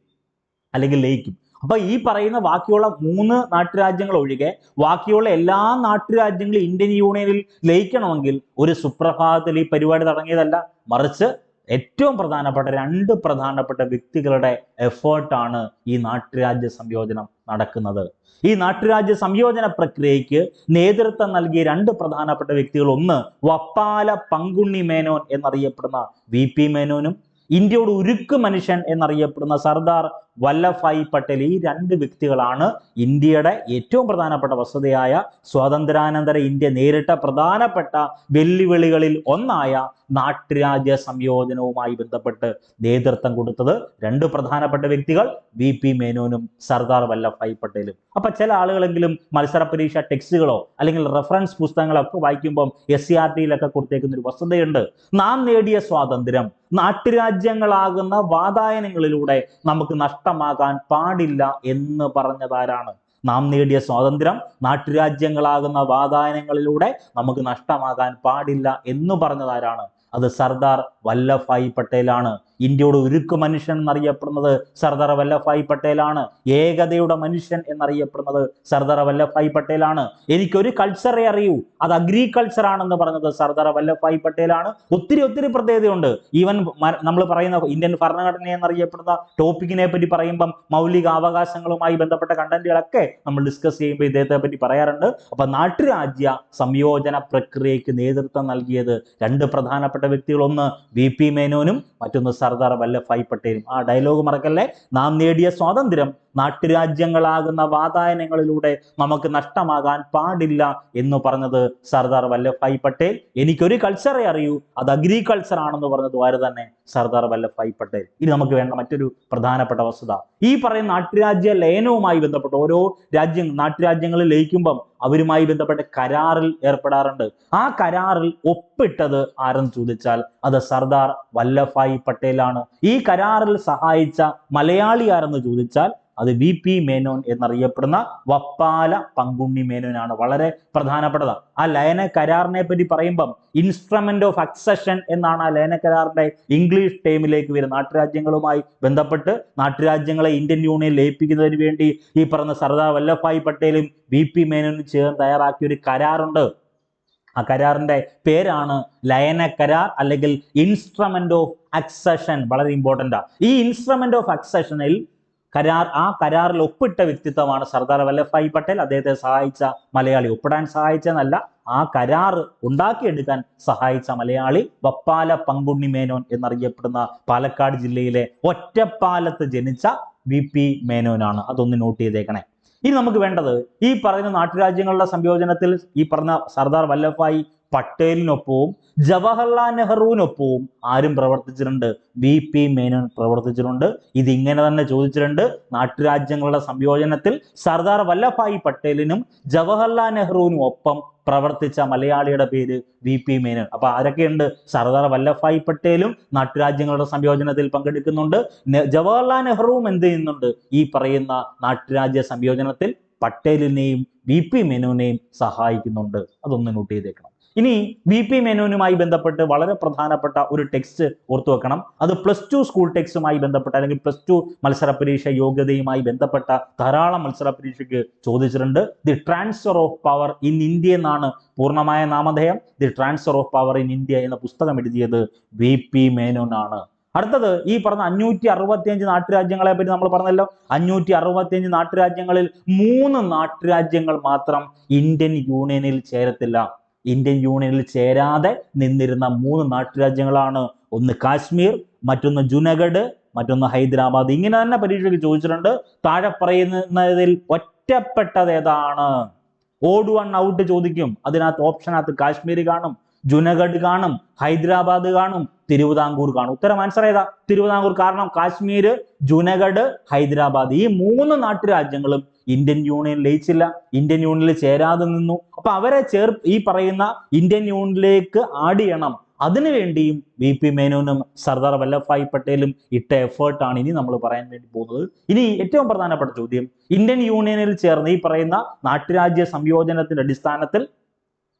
അല്ലെങ്കിൽ ലയിക്കും. അപ്പൊ ഈ പറയുന്ന ബാക്കിയുള്ള മൂന്ന് നാട്ടുരാജ്യങ്ങൾ ഒഴികെ ബാക്കിയുള്ള എല്ലാ നാട്ടുരാജ്യങ്ങളും ഇന്ത്യൻ യൂണിയനിൽ ലയിക്കണമെങ്കിൽ ഒരു സുപ്രഭാതത്തിൽ ഈ പരിപാടി തുടങ്ങിയതല്ല. മറിച്ച് ഏറ്റവും പ്രധാനപ്പെട്ട രണ്ട് പ്രധാനപ്പെട്ട വ്യക്തികളുടെ എഫേർട്ടാണ് ഈ നാട്ടുരാജ്യ സംയോജനം നടക്കുന്നത്. ഈ നാട്ടുരാജ്യ സംയോജന പ്രക്രിയയ്ക്ക് നേതൃത്വം നൽകിയ രണ്ട് പ്രധാനപ്പെട്ട വ്യക്തികൾ ഒന്ന് വപ്പാല പങ്കുണ്ണി മേനോൻ എന്നറിയപ്പെടുന്ന വി പി മേനോനും ഇന്ത്യയുടെ ഉരുക്ക് മനുഷ്യൻ എന്നറിയപ്പെടുന്ന സർദാർ വല്ലഭായ് പട്ടേൽ ഈ രണ്ട് വ്യക്തികളാണ് ഇന്ത്യയുടെ ഏറ്റവും പ്രധാനപ്പെട്ട വസ്തുതയായ സ്വാതന്ത്ര്യാനന്തര ഇന്ത്യ നേരിട്ട പ്രധാനപ്പെട്ട വെല്ലുവിളികളിൽ ഒന്നായ നാട്ടുരാജ്യ സംയോജനവുമായി ബന്ധപ്പെട്ട് നേതൃത്വം കൊടുത്തത് രണ്ട് പ്രധാനപ്പെട്ട വ്യക്തികൾ വി പി മേനോനും സർദാർ വല്ലഭായ് പട്ടേലും. അപ്പൊ ചില ആളുകളെങ്കിലും മത്സര പരീക്ഷ ടെക്സ്റ്റുകളോ അല്ലെങ്കിൽ റെഫറൻസ് പുസ്തകങ്ങളോ ഒക്കെ വായിക്കുമ്പോൾ എസ് സി ആർ ടിയിലൊക്കെ കൊടുത്തേക്കുന്ന ഒരു വസ്തുതയുണ്ട്. നാം നേടിയ സ്വാതന്ത്ര്യം നാട്ടുരാജ്യങ്ങളാകുന്ന വാതായനങ്ങളിലൂടെ നമുക്ക് നഷ്ടമാകാൻ പാടില്ല എന്ന് പറഞ്ഞതാരാണ്? നാം നേടിയ സ്വാതന്ത്ര്യം നാട്ടുരാജ്യങ്ങളാകുന്ന വാതായനങ്ങളിലൂടെ നമുക്ക് നഷ്ടമാകാൻ പാടില്ല എന്ന് പറഞ്ഞതാരാണ്? അത് സർദാർ വല്ലഭായ് പട്ടേലാണ്. ഇന്ത്യയുടെ ഉരുക്ക് മനുഷ്യൻ എന്നറിയപ്പെടുന്നത് സർദാർ വല്ലഭായ് പട്ടേലാണ്. ഏകതയുടെ മനുഷ്യൻ എന്നറിയപ്പെടുന്നത് സർദാർ വല്ലഭായ് പട്ടേലാണ്. എനിക്കൊരു കൾച്ചറെ അറിയൂ. അത് അഗ്രികൾച്ചർ ആണെന്ന് പറഞ്ഞത് സർദാർ വല്ലഭായ് പട്ടേലാണ്. ഒത്തിരി ഒത്തിരി പ്രത്യേകതയുണ്ട്. ഈവൻ നമ്മൾ പറയുന്ന ഇന്ത്യൻ ഭരണഘടന എന്നറിയപ്പെടുന്ന ടോപ്പിക്കിനെ പറ്റി പറയുമ്പം മൗലിക അവകാശങ്ങളുമായി ബന്ധപ്പെട്ട കണ്ടന്റുകളൊക്കെ നമ്മൾ ഡിസ്കസ് ചെയ്യുമ്പോൾ ഇദ്ദേഹത്തെ പറ്റി പറയാറുണ്ട്. അപ്പൊ നാട്ടുരാജ്യ സംയോജന പ്രക്രിയയ്ക്ക് നേതൃത്വം നൽകിയത് രണ്ട് പ്രധാനപ്പെട്ട വ്യക്തികളൊന്ന് വി പി മേനോനും മറ്റൊന്ന് സർദാർ വല്ലഭായ് പട്ടേലും. ആ ഡയലോഗ് മറക്കല്ലേ? നാം നേടിയ സ്വാതന്ത്ര്യം നാട്ടുരാജ്യങ്ങളാകുന്ന വാതായനങ്ങളിലൂടെ നമുക്ക് നഷ്ടമാകാൻ പാടില്ല എന്ന് പറഞ്ഞത് സർദാർ വല്ലഭായ് പട്ടേൽ. എനിക്കൊരു കൾച്ചറെ അറിയൂ. അത് അഗ്രികൾച്ചർ ആണെന്ന് പറഞ്ഞത് ആര് തന്നെ? സർദാർ വല്ലഭായ് പട്ടേൽ. ഇനി നമുക്ക് വേണ്ട മറ്റൊരു പ്രധാനപ്പെട്ട വസ്തുത. ഈ പറയുന്ന നാട്ടുരാജ്യ ലയനവുമായി ബന്ധപ്പെട്ട് ഓരോ രാജ്യ നാട്ടുരാജ്യങ്ങളിൽ ലയിക്കുമ്പം അവരുമായി ബന്ധപ്പെട്ട് കരാറിൽ ഏർപ്പെടാറുണ്ട്. ആ കരാറിൽ ഒപ്പിട്ടത് ആരെന്ന് ചോദിച്ചാൽ അത് സർദാർ വല്ലഭായ് പട്ടേലാണ്. ഈ കരാറിൽ സഹായിച്ച മലയാളി ആരെന്ന് ചോദിച്ചാൽ അത് വി പി മേനോൻ എന്നറിയപ്പെടുന്ന വപ്പാല പങ്കുണ്ണി മേനോനാണ്. വളരെ പ്രധാനപ്പെട്ടത്. ആ ലയന കരാറിനെ പറ്റി പറയുമ്പം ഇൻസ്ട്രുമെന്റ് ഓഫ് അക്സഷൻ എന്നാണ് ആ ലയന കരാറിന്റെ ഇംഗ്ലീഷ് ടേമിലേക്ക് വരുന്നത്. നാട്ടുരാജ്യങ്ങളുമായി ബന്ധപ്പെട്ട് നാട്ടുരാജ്യങ്ങളെ ഇന്ത്യൻ യൂണിയൻ ലയിപ്പിക്കുന്നതിന് വേണ്ടി ഈ പറഞ്ഞ സർദാർ വല്ലഭായ് പട്ടേലും വി പി മേനോനും ചേർന്ന് തയ്യാറാക്കിയ ഒരു കരാറുണ്ട്. ആ കരാറിന്റെ പേരാണ് ലയന കരാർ അല്ലെങ്കിൽ ഇൻസ്ട്രുമെന്റ് ഓഫ് അക്സഷൻ വളരെ ഇമ്പോർട്ടന്റ് ഈ ഇൻസ്ട്രുമെന്റ് ഓഫ് അക്സഷനിൽ കരാർ ആ കരാറിൽ ഒപ്പിട്ട വ്യക്തിത്വമാണ് സർദാർ വല്ലഭായ് പട്ടേൽ. അദ്ദേഹത്തെ സഹായിച്ച മലയാളി ഒപ്പിടാൻ സഹായിച്ചെന്നല്ല ആ കരാർ ഉണ്ടാക്കിയെടുക്കാൻ സഹായിച്ച മലയാളി വപ്പാല പങ്കുണ്ണി മേനോൻ എന്നറിയപ്പെടുന്ന പാലക്കാട് ജില്ലയിലെ ഒറ്റപ്പാലത്ത് ജനിച്ച വി പി മേനോനാണ്. അതൊന്ന് നോട്ട് ചെയ്തേക്കണേ. ഇനി നമുക്ക് വേണ്ടത് ഈ പറയുന്ന നാട്ടുരാജ്യങ്ങളുടെ സംയോജനത്തിൽ ഈ പറഞ്ഞ സർദാർ വല്ലഭായ് പട്ടേലിനൊപ്പവും ജവഹർലാൽ നെഹ്റുവിനൊപ്പവും ആരും പ്രവർത്തിച്ചിട്ടുണ്ട്. വി പി മേനോൻ പ്രവർത്തിച്ചിട്ടുണ്ട്. ഇത് ഇങ്ങനെ തന്നെ ചോദിച്ചിട്ടുണ്ട്. നാട്ടുരാജ്യങ്ങളുടെ സംയോജനത്തിൽ സർദാർ വല്ലഭായ് പട്ടേലിനും ജവഹർലാൽ നെഹ്റുവിനും ഒപ്പം പ്രവർത്തിച്ച മലയാളിയുടെ പേര് വി പി മേനോൻ. അപ്പൊ ആരൊക്കെയുണ്ട്? സർദാർ വല്ലഭായ് പട്ടേലും നാട്ടുരാജ്യങ്ങളുടെ സംയോജനത്തിൽ പങ്കെടുക്കുന്നുണ്ട്. ജവഹർലാൽ നെഹ്റുവും എന്ത് ചെയ്യുന്നുണ്ട്? ഈ പറയുന്ന നാട്ടുരാജ്യ സംയോജനത്തിൽ പട്ടേലിനെയും വി പി മേനോനെയും സഹായിക്കുന്നുണ്ട്. അതൊന്ന് നോട്ട് ചെയ്തേക്കണം. ഇനി വി പി മേനോനുമായി ബന്ധപ്പെട്ട് വളരെ പ്രധാനപ്പെട്ട ഒരു ടെക്സ്റ്റ് ഓർത്തു വെക്കണം. അത് പ്ലസ് ടു സ്കൂൾ ടെക്സ്റ്റുമായി ബന്ധപ്പെട്ട അല്ലെങ്കിൽ പ്ലസ് ടു മത്സര പരീക്ഷ യോഗ്യതയുമായി ബന്ധപ്പെട്ട ധാരാളം മത്സര പരീക്ഷയ്ക്ക് ചോദിച്ചിട്ടുണ്ട്. The transfer of power in India എന്നാണ് പൂർണമായ നാമധേയം. The transfer of power in India എന്ന പുസ്തകം എഴുതിയത് വി പി മേനോൻ ആണ്. അടുത്തത് ഈ പറഞ്ഞ അഞ്ഞൂറ്റി അറുപത്തിയഞ്ച് നാട്ടുരാജ്യങ്ങളെ പറ്റി നമ്മൾ പറഞ്ഞല്ലോ. അഞ്ഞൂറ്റി അറുപത്തിയഞ്ച് നാട്ടുരാജ്യങ്ങളിൽ മൂന്ന് നാട്ടുരാജ്യങ്ങൾ മാത്രം ഇന്ത്യൻ യൂണിയനിൽ ചേരത്തില്ല. ഇന്ത്യൻ യൂണിയനിൽ ചേരാതെ നിന്നിരുന്ന മൂന്ന് നാട്ടുരാജ്യങ്ങളാണ്. ഒന്ന് കാശ്മീർ മറ്റൊന്ന് ജുനഗഡ് മറ്റൊന്ന് ഹൈദരാബാദ്. ഇങ്ങനെ തന്നെ പരീക്ഷയ്ക്ക് ചോദിച്ചിട്ടുണ്ട്. താഴെ പറയുന്നതിൽ ഒറ്റപ്പെട്ടത് ഏതാണ്? ഓഡ് വൺ ഔട്ട് ചോദിക്കും. അതിനകത്ത് ഓപ്ഷനകത്ത് കാശ്മീർ കാണും ജുനഗഡ് കാണും ഹൈദരാബാദ് കാണും തിരുവിതാംകൂർ കാണും. ഉത്തരം ആൻസർ ഏതാ? തിരുവിതാംകൂർ. കാരണം കാശ്മീർ ജുനഗഡ് ഹൈദരാബാദ് ഈ മൂന്ന് നാട്ടുരാജ്യങ്ങളും ഇന്ത്യൻ യൂണിയൻ ലയിച്ചില്ല ഇന്ത്യൻ യൂണിയനിൽ ചേരാതെ നിന്നു. അപ്പൊ അവരെ ചേർ ഈ പറയുന്ന ഇന്ത്യൻ യൂണിയനിലേക്ക് ആഡ് ചെയ്യണം അതിനുവേണ്ടിയും വി പി മേനോനും സർദാർ വല്ലഭായ് പട്ടേലും ഇട്ട എഫേർട്ടാണ് ഇനി നമ്മൾ പറയാൻ വേണ്ടി പോകുന്നത്. ഇനി ഏറ്റവും പ്രധാനപ്പെട്ട ചോദ്യം ഇന്ത്യൻ യൂണിയനിൽ ചേർന്ന് ഈ പറയുന്ന നാട്ടുരാജ്യ സംയോജനത്തിന്റെ അടിസ്ഥാനത്തിൽ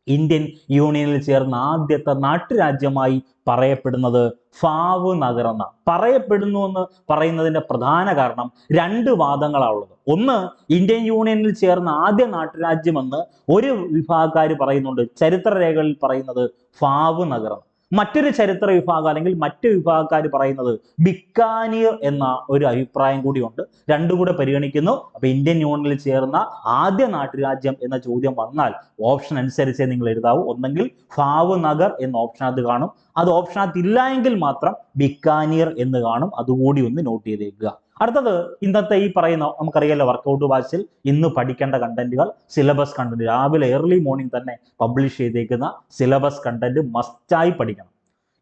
ഇന്ത്യൻ യൂണിയനിൽ ചേർന്ന ആദ്യത്തെ നാട്ടുരാജ്യമായി പറയപ്പെടുന്നത് ഫാവ് നഗർ എന്ന. പറയപ്പെടുന്നു എന്ന് പറയുന്നതിന്റെ പ്രധാന കാരണം രണ്ട് വാദങ്ങളാണുള്ളത് ഒന്ന് ഇന്ത്യൻ യൂണിയനിൽ ചേർന്ന ആദ്യ നാട്ടുരാജ്യമെന്ന് ഒരു വിഭാഗക്കാർ പറയുന്നുണ്ട്. ചരിത്രരേഖകളിൽ പറയുന്നത് ഫാവ് നഗർ. മറ്റൊരു ചരിത്ര വിഭാഗം അല്ലെങ്കിൽ മറ്റു വിഭാഗക്കാർ പറയുന്നത് ബിക്കാനീർ എന്ന ഒരു അഭിപ്രായം കൂടിയുണ്ട് രണ്ടും കൂടെ പരിഗണിക്കുന്നു. അപ്പൊ ഇന്ത്യൻ യൂണിയനിൽ ചേർന്ന ആദ്യ നാട്ടുരാജ്യം എന്ന ചോദ്യം വന്നാൽ ഓപ്ഷൻ അനുസരിച്ചേ നിങ്ങൾ എഴുതാവൂ. ഒന്നെങ്കിൽ ഫാവ് നഗർ എന്ന ഓപ്ഷനകത്ത് കാണും. അത് ഓപ്ഷനകത്ത് ഇല്ല എങ്കിൽ മാത്രം ബിക്കാനീർ എന്ന് കാണും. അതുകൂടി ഒന്ന് നോട്ട് ചെയ്തേക്കുക. അടുത്തത് ഇന്നത്തെ ഈ പറയുന്ന നമുക്കറിയാലോ വർക്കൗട്ട് ബാച്ചിൽ ഇന്ന് പഠിക്കേണ്ട കണ്ടന്റുകൾ സിലബസ് കണ്ടന്റ് രാവിലെ ഏർലി മോർണിംഗ് തന്നെ പബ്ലിഷ് ചെയ്തേക്കുന്ന സിലബസ് കണ്ടന്റ് മസ്റ്റായി പഠിക്കണം.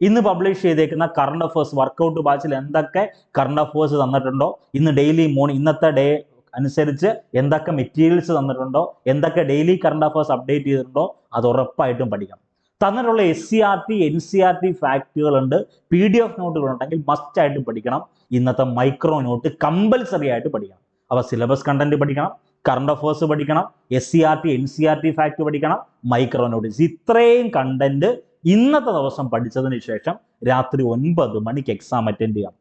ഇന്ന് പബ്ലിഷ് ചെയ്തേക്കുന്ന കറണ്ട് അഫേഴ്സ് വർക്കൗട്ട് ബാച്ചിൽ എന്തൊക്കെ കറണ്ട് അഫേഴ്സ് തന്നിട്ടുണ്ടോ? ഇന്ന് ഡെയിലി മോർണിംഗ് ഇന്നത്തെ ഡേ അനുസരിച്ച് എന്തൊക്കെ മെറ്റീരിയൽസ് തന്നിട്ടുണ്ടോ? എന്തൊക്കെ ഡെയിലി കറണ്ട് അഫേഴ്സ് അപ്ഡേറ്റ് ചെയ്തിട്ടുണ്ടോ? അത് ഉറപ്പായിട്ടും പഠിക്കണം. തന്നിട്ടുള്ള S C R T N C R T ഫാക്റ്റുകളുണ്ട് P D F നോട്ടുകളുണ്ടെങ്കിൽ മസ്റ്റ് ആയിട്ട് പഠിക്കണം. ഇന്നത്തെ മൈക്രോ നോട്ട് കമ്പൽസറി ആയിട്ട് പഠിക്കണം. അപ്പോൾ സിലബസ് കണ്ടന്റ് പഠിക്കണം കറണ്ട് അഫേഴ്സ് പഠിക്കണം S C R T N C R T fact പഠിക്കണം മൈക്രോ നോട്ടീസ് ഇത്രയും കണ്ടന്റ് ഇന്നത്തെ ദിവസം പഠിച്ചതിന് ശേഷം രാത്രി ഒൻപത് മണിക്ക് എക്സാം അറ്റൻഡ് ചെയ്യാം.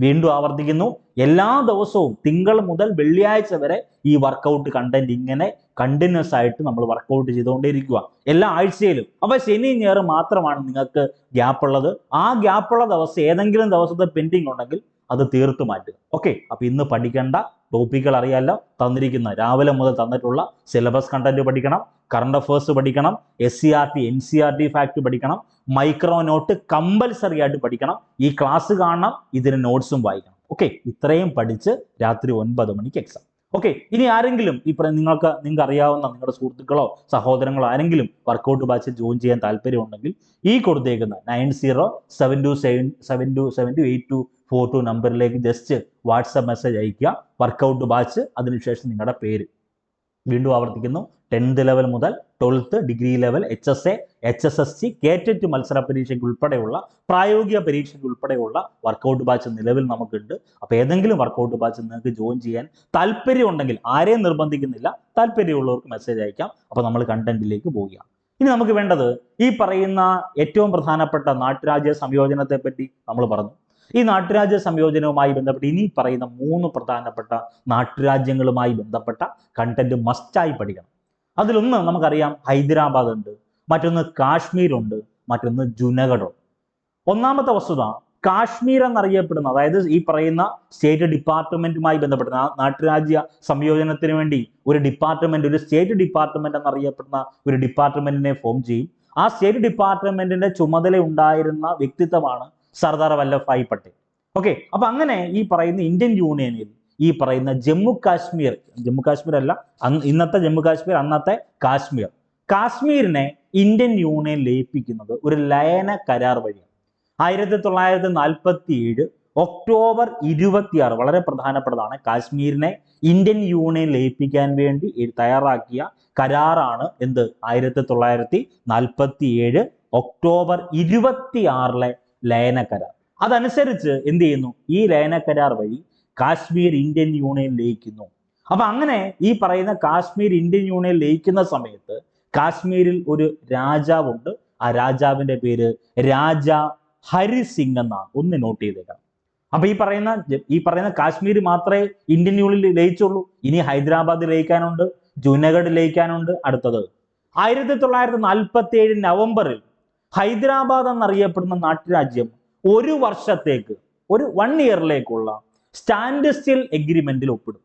വീണ്ടും ആവർത്തിക്കുന്നു. എല്ലാ ദിവസവും തിങ്കൾ മുതൽ വെള്ളിയാഴ്ച വരെ ഈ വർക്കൗട്ട് കണ്ടന്റ് ഇങ്ങനെ കണ്ടിന്യൂസ് ആയിട്ട് നമ്മൾ വർക്കൗട്ട് ചെയ്തുകൊണ്ടേയിരിക്കുക എല്ലാ ആഴ്ചയിലും. അപ്പൊ ശനി ഞായർ മാത്രമാണ് നിങ്ങൾക്ക് ഗ്യാപ്പ് ഉള്ളത്. ആ ഗ്യാപ്പുള്ള ദിവസം ഏതെങ്കിലും ദിവസത്തെ പെൻഡിങ് ഉണ്ടെങ്കിൽ അത് തീർത്തു മാറ്റുക. ഓക്കെ അപ്പൊ ഇന്ന് പഠിക്കേണ്ട ടോപ്പിക്കുകൾ അറിയാലോ? തന്നിരിക്കുന്ന രാവിലെ മുതൽ തന്നിട്ടുള്ള സിലബസ് കണ്ടന്റ് പഠിക്കണം കറണ്ട് അഫേഴ്സ് പഠിക്കണം S C R T N C R T fact പഠിക്കണം മൈക്രോ നോട്ട് കമ്പൽസറി ആയിട്ട് പഠിക്കണം. ഈ ക്ലാസ് കാണണം ഇതിന് നോട്ട്സും വായിക്കണം. ഓക്കെ ഇത്രയും പഠിച്ച് രാത്രി ഒൻപത് മണിക്ക് എക്സാം ഓക്കെ ഇനി ആരെങ്കിലും ഈ നിങ്ങൾക്ക് നിങ്ങൾക്ക് അറിയാവുന്ന നിങ്ങളുടെ സുഹൃത്തുക്കളോ സഹോദരങ്ങളോ ആരെങ്കിലും വർക്കൗട്ട് ബാച്ചിൽ ജോയിൻ ചെയ്യാൻ താല്പര്യമുണ്ടെങ്കിൽ ഈ കൊടുത്തേക്കുന്ന nine zero seven two seven seven two seven two eight two four two നമ്പറിലേക്ക് ജസ്റ്റ് വാട്സപ്പ് മെസ്സേജ് അയക്കുക വർക്കൗട്ട് ബാച്ച് അതിനുശേഷം നിങ്ങളുടെ പേര്. വീണ്ടും ആവർത്തിക്കുന്നു. ടെൻത്ത് ലെവൽ മുതൽ twelfth degree level H S A H S S C കേറ്ററ്റ് മത്സര പരീക്ഷയ്ക്ക് ഉൾപ്പെടെയുള്ള പ്രായോഗിക പരീക്ഷയ്ക്ക് ഉൾപ്പെടെയുള്ള വർക്കൗട്ട് ബാച്ച് നിലവിൽ നമുക്കുണ്ട്. അപ്പോൾ ഏതെങ്കിലും വർക്കൗട്ട് ബാച്ച് നിങ്ങൾക്ക് ജോയിൻ ചെയ്യാൻ താല്പര്യമുണ്ടെങ്കിൽ ആരെയും നിർബന്ധിക്കുന്നില്ല താല്പര്യമുള്ളവർക്ക് മെസ്സേജ് അയക്കാം. അപ്പോൾ നമ്മൾ കണ്ടന്റിലേക്ക് പോവുകയാണ് ഇനി നമുക്ക് വേണ്ടത് ഈ പറയുന്ന ഏറ്റവും പ്രധാനപ്പെട്ട നാട്ടുരാജ്യ സംയോജനത്തെ പറ്റി നമ്മൾ പറഞ്ഞു. ഈ നാട്ടുരാജ്യ സംയോജനവുമായി ബന്ധപ്പെട്ട് ഇനി പറയുന്ന മൂന്ന് പ്രധാനപ്പെട്ട നാട്ടുരാജ്യങ്ങളുമായി ബന്ധപ്പെട്ട കണ്ടന്റ് മസ്റ്റായി പഠിക്കണം. അതിലൊന്ന് നമുക്കറിയാം ഹൈദരാബാദ് ഉണ്ട് മറ്റൊന്ന് കാശ്മീർ ഉണ്ട് മറ്റൊന്ന് ജുനഗഡ് ഒന്നാമത്തെ വസ്തുത കാശ്മീർ എന്നറിയപ്പെടുന്ന അതായത് ഈ പറയുന്ന സ്റ്റേറ്റ് ഡിപ്പാർട്ട്മെന്റുമായി ബന്ധപ്പെട്ട നാട്ടുരാജ്യ സംയോജനത്തിന് വേണ്ടി ഒരു ഡിപ്പാർട്ട്മെന്റ് ഒരു സ്റ്റേറ്റ് ഡിപ്പാർട്ട്മെന്റ് എന്നറിയപ്പെടുന്ന ഒരു ഡിപ്പാർട്ട്മെന്റിനെ ഫോം ചെയ്യും. ആ സ്റ്റേറ്റ് ഡിപ്പാർട്ട്മെന്റിന്റെ ചുമതല ഉണ്ടായിരുന്ന വ്യക്തിത്വമാണ് സർദാർ വല്ലഭായ് പട്ടേൽ. ഓക്കെ അപ്പൊ അങ്ങനെ ഈ പറയുന്ന ഇന്ത്യൻ യൂണിയനിൽ ഈ പറയുന്ന ജമ്മു കാശ്മീർ ജമ്മു കാശ്മീർ അല്ല ഇന്നത്തെ ജമ്മു കാശ്മീർ അന്നത്തെ കാശ്മീർ. കാശ്മീരിനെ ഇന്ത്യൻ യൂണിയൻ ലയിപ്പിക്കുന്നത് ഒരു ലയന കരാർ വഴിയാണ്. ആയിരത്തി തൊള്ളായിരത്തി നാൽപ്പത്തി ഏഴ് ഒക്ടോബർ ഇരുപത്തിയാറ് വളരെ പ്രധാനപ്പെട്ടതാണ് കാശ്മീരിനെ ഇന്ത്യൻ യൂണിയൻ ലയിപ്പിക്കാൻ വേണ്ടി തയ്യാറാക്കിയ കരാറാണ് എന്ത്? ആയിരത്തി തൊള്ളായിരത്തി നാൽപ്പത്തി ഏഴ് ഒക്ടോബർ ഇരുപത്തിയാറിലെ ലയന കരാർ. അതനുസരിച്ച് എന്ത് ചെയ്യുന്നു? ഈ ലയന കരാർ വഴി കാശ്മീർ ഇന്ത്യൻ യൂണിയൻ ലയിക്കുന്നു. അപ്പൊ അങ്ങനെ ഈ പറയുന്ന കാശ്മീർ ഇന്ത്യൻ യൂണിയൻ ലയിക്കുന്ന സമയത്ത് കാശ്മീരിൽ ഒരു രാജാവുണ്ട്. ആ രാജാവിന്റെ പേര് രാജ ഹരിസിംഗ് എന്നാണ്. ഒന്ന് നോട്ട് ചെയ്തേക്കാം. അപ്പൊ ഈ പറയുന്ന ഈ പറയുന്ന കാശ്മീർ മാത്രമേ ഇന്ത്യൻ യൂണിയനിൽ ലയിച്ചുള്ളൂ. ഇനി ഹൈദരാബാദ് ലയിക്കാനുണ്ട് ജുനഗഡ് ലയിക്കാനുണ്ട് അടുത്തത്. ആയിരത്തി തൊള്ളായിരത്തി നാൽപ്പത്തി ഏഴ് നവംബറിൽ ഹൈദരാബാദ് എന്നറിയപ്പെടുന്ന നാട്ടുരാജ്യം ഒരു വർഷത്തേക്ക് ഒരു വൺ ഇയറിലേക്കുള്ള സ്റ്റാൻഡ് സ്റ്റിൽ എഗ്രിമെന്റിൽ ഒപ്പിടും.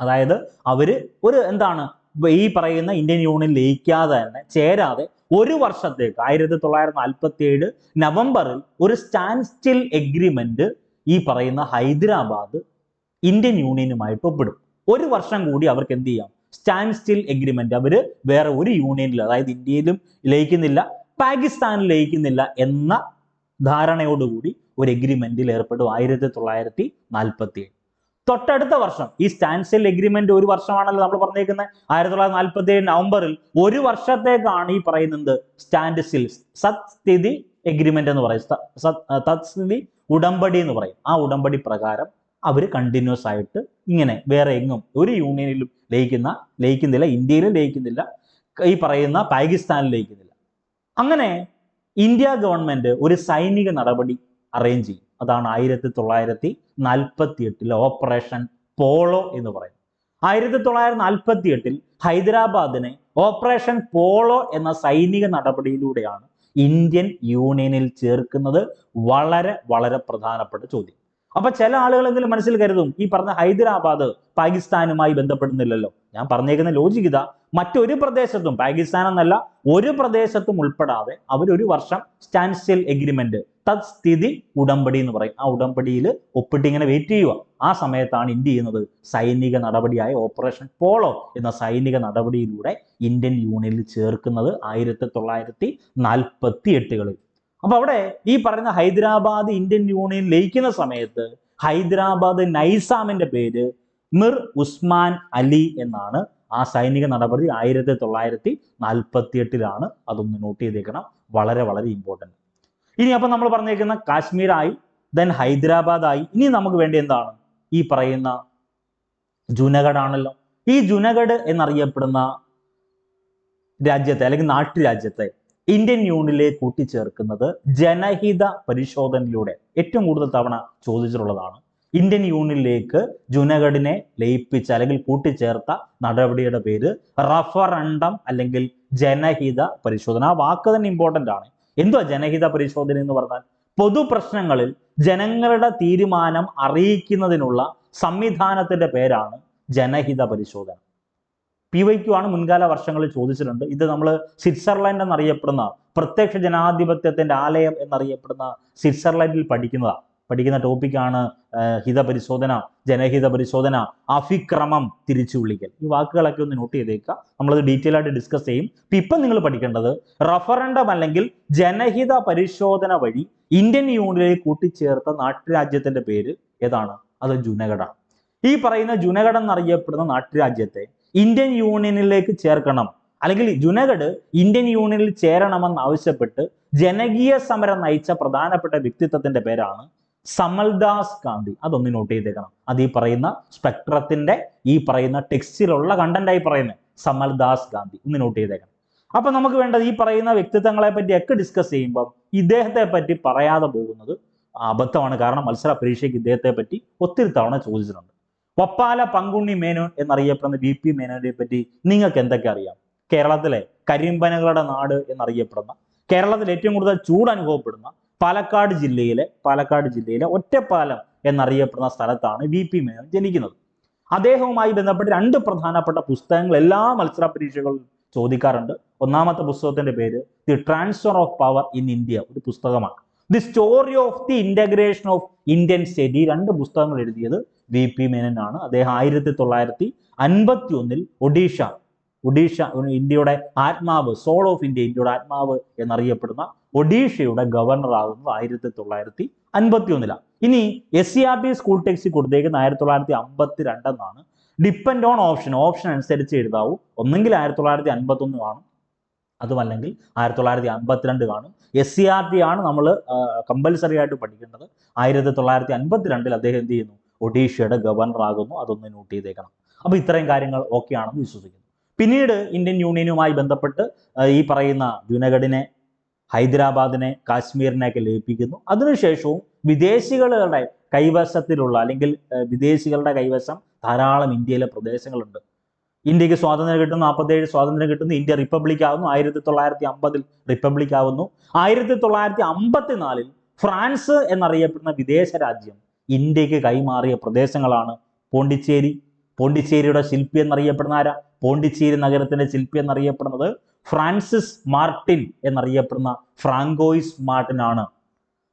അതായത് അവർ ഒരു എന്താണ് ഈ പറയുന്ന ഇന്ത്യൻ യൂണിയൻ ലയിക്കാതെ തന്നെ ചേരാതെ ഒരു വർഷത്തേക്ക് ആയിരത്തി തൊള്ളായിരത്തി നാൽപ്പത്തി ഏഴ് നവംബറിൽ ഒരു സ്റ്റാൻഡ് സ്റ്റിൽ എഗ്രിമെന്റ് ഈ പറയുന്ന ഹൈദരാബാദ് ഇന്ത്യൻ യൂണിയനുമായിട്ട് ഒപ്പിടും. ഒരു വർഷം കൂടി അവർക്ക് എന്ത് ചെയ്യാം? Stand still agreement. അവർ വേറെ ഒരു യൂണിയനിൽ അതായത് ഇന്ത്യയിലും ലയിക്കുന്നില്ല പാകിസ്ഥാനിൽ ലയിക്കുന്നില്ല എന്ന ധാരണയോടുകൂടി ഒരു എഗ്രിമെന്റിൽ ഏർപ്പെടും. ആയിരത്തി തൊള്ളായിരത്തി നാൽപ്പത്തി ഏഴ് തൊട്ടടുത്ത വർഷം ഈ സ്റ്റാൻസിൽ എഗ്രിമെന്റ് ഒരു വർഷമാണല്ലോ നമ്മൾ പറഞ്ഞേക്കുന്നത് ആയിരത്തി തൊള്ളായിരത്തി നാൽപ്പത്തി ഏഴ് നവംബറിൽ ഒരു വർഷത്തേക്കാണ് ഈ പറയുന്നത് സ്റ്റാൻഡ് സ്റ്റിൽ സത്സ്ഥിതി എഗ്രിമെന്റ് എന്ന് പറയും. തത്സ്ഥിതി ഉടമ്പടി എന്ന് പറയും. ആ ഉടമ്പടി പ്രകാരം അവർ കണ്ടിന്യൂസ് ആയിട്ട് ഇങ്ങനെ വേറെ എങ്ങും ഒരു യൂണിയനിലും ലയിക്കുന്ന ലയിക്കുന്നില്ല ഇന്ത്യയിലും ലയിക്കുന്നില്ല ഈ പറയുന്ന പാകിസ്ഥാനിൽ ലയിക്കുന്നില്ല. അങ്ങനെ ഇന്ത്യ ഗവൺമെന്റ് ഒരു സൈനിക നടപടി അറേഞ്ച് ചെയ്യും. അതാണ് ആയിരത്തി തൊള്ളായിരത്തി നാൽപ്പത്തി എട്ടിലെ ഓപ്പറേഷൻ പോളോ എന്ന് പറയുന്നത്. ആയിരത്തി തൊള്ളായിരത്തി നാൽപ്പത്തി എട്ടിൽ ഹൈദരാബാദിനെ ഓപ്പറേഷൻ പോളോ എന്ന സൈനിക നടപടിയിലൂടെയാണ് ഇന്ത്യൻ യൂണിയനിൽ ചേർക്കുന്നത് വളരെ വളരെ പ്രധാനപ്പെട്ട ചോദ്യം. അപ്പൊ ചില ആളുകളെങ്കിലും മനസ്സിൽ കരുതും ഈ പറഞ്ഞ ഹൈദരാബാദ് പാകിസ്ഥാനുമായി ബന്ധപ്പെടുന്നില്ലല്ലോ. ഞാൻ പറഞ്ഞേക്കുന്ന ലോജിക് ഇതാ മറ്റൊരു പ്രദേശത്തും പാകിസ്ഥാൻ എന്നല്ല ഒരു പ്രദേശത്തും ഉൾപ്പെടാതെ അവരൊരു വർഷം സ്റ്റാൻഡ് സ്റ്റിൽ എഗ്രിമെന്റ് തത്സ്ഥിതി ഉടമ്പടി എന്ന് പറയും. ആ ഉടമ്പടിയിൽ ഒപ്പിട്ട് ഇങ്ങനെ വെയിറ്റ് ചെയ്യുക ആ സമയത്താണ് ഇന്ത്യ ചെയ്യുന്നത്? സൈനിക നടപടിയായ ഓപ്പറേഷൻ പോളോ എന്ന സൈനിക നടപടിയിലൂടെ ഇന്ത്യൻ യൂണിയനിൽ ചേർക്കുന്നത് ആയിരത്തി തൊള്ളായിരത്തി നാൽപ്പത്തി എട്ടുകളിൽ അപ്പൊ അവിടെ ഈ പറയുന്ന ഹൈദരാബാദ് ഇന്ത്യൻ യൂണിയൻ ലയിക്കുന്ന സമയത്ത് ഹൈദരാബാദ് നൈസാമിന്റെ പേര് മിർ ഉസ്മാൻ അലി എന്നാണ് ആ സൈനിക നടപടി ആയിരത്തി തൊള്ളായിരത്തി നാൽപ്പത്തി എട്ടിലാണ് അതൊന്ന് നോട്ട് ചെയ്തേക്കണം. വളരെ വളരെ ഇമ്പോർട്ടന്റ് ഇനി അപ്പം നമ്മൾ പറഞ്ഞേക്കുന്ന കാശ്മീരായി ദെൻ ഹൈദരാബാദായി ഇനി നമുക്ക് വേണ്ടി എന്താണ്? ഈ പറയുന്ന ജുനഗഡ് ആണല്ലോ ഈ ജുനഗഡ് എന്നറിയപ്പെടുന്ന രാജ്യത്തെ അല്ലെങ്കിൽ നാട്ടുരാജ്യത്തെ ഇന്ത്യൻ യൂണിയനിലെ കൂട്ടിച്ചേർക്കുന്നത് ജനഹിത പരിശോധനയിലൂടെ ഏറ്റവും കൂടുതൽ തവണ ചോദിച്ചിട്ടുള്ളതാണ്. ഇന്ത്യൻ യൂണിയനിലേക്ക് ജുനഗഡിനെ ലയിപ്പിച്ച അല്ലെങ്കിൽ കൂട്ടിച്ചേർത്ത നടപടിയുടെ പേര് റഫറണ്ടം അല്ലെങ്കിൽ ജനഹിത പരിശോധന. ആ വാക്ക് തന്നെ ഇമ്പോർട്ടന്റ് ആണ്. എന്തുവാ ജനഹിത പരിശോധന എന്ന് പറഞ്ഞാൽ? പൊതുപ്രശ്നങ്ങളിൽ ജനങ്ങളുടെ തീരുമാനം അറിയിക്കുന്നതിനുള്ള സംവിധാനത്തിന്റെ പേരാണ് ജനഹിത പരിശോധന. പി വൈ ക്യു ആണ് മുൻകാല വർഷങ്ങളിൽ ചോദിച്ചിട്ടുണ്ട്. ഇത് നമ്മൾ സ്വിറ്റ്സർലൻഡ് എന്നറിയപ്പെടുന്ന പ്രത്യക്ഷ ജനാധിപത്യത്തിന്റെ ആലയം എന്നറിയപ്പെടുന്ന സ്വിറ്റ്സർലൻഡിൽ പഠിക്കുന്നതാണ്. പഠിക്കുന്ന ടോപ്പിക്കാണ് ഹിതപരിശോധന ജനഹിത പരിശോധന അഭിക്രമം തിരിച്ചു വിളിക്കൽ ഈ വാക്കുകളൊക്കെ ഒന്ന് നോട്ട് ചെയ്തേക്കുക. നമ്മളത് ഡീറ്റെയിൽ ആയിട്ട് ഡിസ്കസ് ചെയ്യും. ഇപ്പൊ ഇപ്പം നിങ്ങൾ പഠിക്കേണ്ടത് റഫറൻഡം അല്ലെങ്കിൽ ജനഹിത പരിശോധന വഴി ഇന്ത്യൻ യൂണിയനിൽ കൂട്ടിച്ചേർത്ത നാട്ടുരാജ്യത്തിന്റെ പേര് ഏതാണ്? അത് ജുനഗഡ ഈ പറയുന്ന ജുനഗഡ് എന്നറിയപ്പെടുന്ന നാട്ടുരാജ്യത്തെ ഇന്ത്യൻ യൂണിയനിലേക്ക് ചേർക്കണം. അല്ലെങ്കിൽ ജുനഗഡ് ഇന്ത്യൻ യൂണിയനിൽ ചേരണമെന്ന് ആവശ്യപ്പെട്ട് ജനകീയ സമരം നയിച്ച പ്രധാനപ്പെട്ട വ്യക്തിത്വത്തിന്റെ പേരാണ് സമൽദാസ് ഗാന്ധി. അതൊന്ന് നോട്ട് ചെയ്തേക്കണം. അത് ഈ പറയുന്ന സ്പെക്ട്രത്തിന്റെ ഈ പറയുന്ന ടെക്സ്റ്റിലുള്ള കണ്ടന്റായി പറയുന്നത് സമൽദാസ് ഗാന്ധി. ഒന്ന് നോട്ട് ചെയ്തേക്കണം. അപ്പൊ നമുക്ക് വേണ്ടത് ഈ പറയുന്ന വ്യക്തിത്വങ്ങളെ പറ്റിയൊക്കെ ഡിസ്കസ് ചെയ്യുമ്പോൾ ഇദ്ദേഹത്തെ പറ്റി പറയാതെ പോകുന്നത് അബദ്ധമാണ്. കാരണം മത്സര പരീക്ഷയ്ക്ക് ഇദ്ദേഹത്തെ പറ്റി ഒത്തിരി തവണ ചോദിച്ചിട്ടുണ്ട്. വപ്പാല പങ്കുണ്ണി മേനോൻ എന്നറിയപ്പെടുന്ന വി പി മേനോനെ പറ്റി നിങ്ങൾക്ക് എന്തൊക്കെ അറിയാം? കേരളത്തിലെ കരിമ്പനകളുടെ നാട് എന്നറിയപ്പെടുന്ന കേരളത്തിൽ ഏറ്റവും കൂടുതൽ ചൂട് അനുഭവപ്പെടുന്ന പാലക്കാട് ജില്ലയിലെ പാലക്കാട് ജില്ലയിലെ ഒറ്റപ്പാലം എന്നറിയപ്പെടുന്ന സ്ഥലത്താണ് വി പി മേനോൻ ജനിക്കുന്നത്. അദ്ദേഹവുമായി ബന്ധപ്പെട്ട് രണ്ട് പ്രധാനപ്പെട്ട പുസ്തകങ്ങൾ എല്ലാ മത്സര പരീക്ഷകളും ചോദിക്കാറുണ്ട്. ഒന്നാമത്തെ പുസ്തകത്തിന്റെ പേര് the transfer of power in India ഒരു പുസ്തകമാണ്. The story of the integration of Indian state ഈ രണ്ട് പുസ്തകങ്ങൾ എഴുതിയത് വി പി മേനൻ ആണ് അദ്ദേഹം ആയിരത്തി തൊള്ളായിരത്തി അൻപത്തി ഒന്നിൽ ഒഡീഷ ഒഡീഷ ഇന്ത്യയുടെ ആത്മാവ് സോൾ ഓഫ് ഇന്ത്യ ഇന്ത്യയുടെ ആത്മാവ് എന്നറിയപ്പെടുന്ന ഒഡീഷയുടെ ഗവർണർ ആകുന്നത് ആയിരത്തി തൊള്ളായിരത്തി അൻപത്തി ഒന്നിലാണ് ഇനി S C R T school text കൊടുത്തേക്കുന്ന ആയിരത്തി തൊള്ളായിരത്തി അമ്പത്തി രണ്ടെന്നാണ് ഡിപ്പെൻഡ് ഓൺ ഓപ്ഷൻ ഓപ്ഷൻ അനുസരിച്ച് എഴുതാവൂ. ഒന്നെങ്കിൽ ആയിരത്തി തൊള്ളായിരത്തി അൻപത്തി ഒന്ന് കാണും അതുമല്ലെങ്കിൽ ആയിരത്തി തൊള്ളായിരത്തി അമ്പത്തിരണ്ട് കാണും. എസ് സി ആർ ടി ആണ് നമ്മൾ കമ്പൽസറി ആയിട്ട് പഠിക്കേണ്ടത്. ആയിരത്തി തൊള്ളായിരത്തി അൻപത്തിരണ്ടിൽ അദ്ദേഹം എന്ത് ചെയ്യുന്നു? ഒഡീഷയുടെ ഗവർണർ ആകുന്നു. അതൊന്ന് നോട്ട് ചെയ്തേക്കണം. അപ്പോൾ ഇത്രയും കാര്യങ്ങൾ ഓക്കെ ആണെന്ന് വിശ്വസിക്കുന്നു. പിന്നീട് ഇന്ത്യൻ യൂണിയനുമായി ബന്ധപ്പെട്ട് ഈ പറയുന്ന ജുനഗഡിനെ ഹൈദരാബാദിനെ കാശ്മീരിനെയൊക്കെ ലയിപ്പിക്കുന്നു. അതിനുശേഷവും വിദേശികളുടെ കൈവശത്തിലുള്ള അല്ലെങ്കിൽ വിദേശികളുടെ കൈവശം ധാരാളം ഇന്ത്യയിലെ പ്രദേശങ്ങളുണ്ട്. ഇന്ത്യയ്ക്ക് സ്വാതന്ത്ര്യം കിട്ടുന്നു നാൽപ്പത്തേഴ് സ്വാതന്ത്ര്യം കിട്ടുന്നു ഇന്ത്യ റിപ്പബ്ലിക് ആവുന്നു ആയിരത്തി തൊള്ളായിരത്തി അമ്പതിൽ റിപ്പബ്ലിക് ആവുന്നു. ആയിരത്തി തൊള്ളായിരത്തി അമ്പത്തിനാലിൽ ഫ്രാൻസ് എന്നറിയപ്പെടുന്ന വിദേശ രാജ്യം ഇന്ത്യയ്ക്ക് കൈമാറിയ പ്രദേശങ്ങളാണ് പോണ്ടിച്ചേരി പോണ്ടിച്ചേരിയുടെ ശില്പി എന്നറിയപ്പെടുന്ന ആരാ? പോണ്ടിച്ചേരി നഗരത്തിന്റെ ശില്പി എന്നറിയപ്പെടുന്നത് ഫ്രാൻസിസ് മാർട്ടിൻ എന്നറിയപ്പെടുന്ന ഫ്രാങ്കോയിസ് മാർട്ടിൻ ആണ്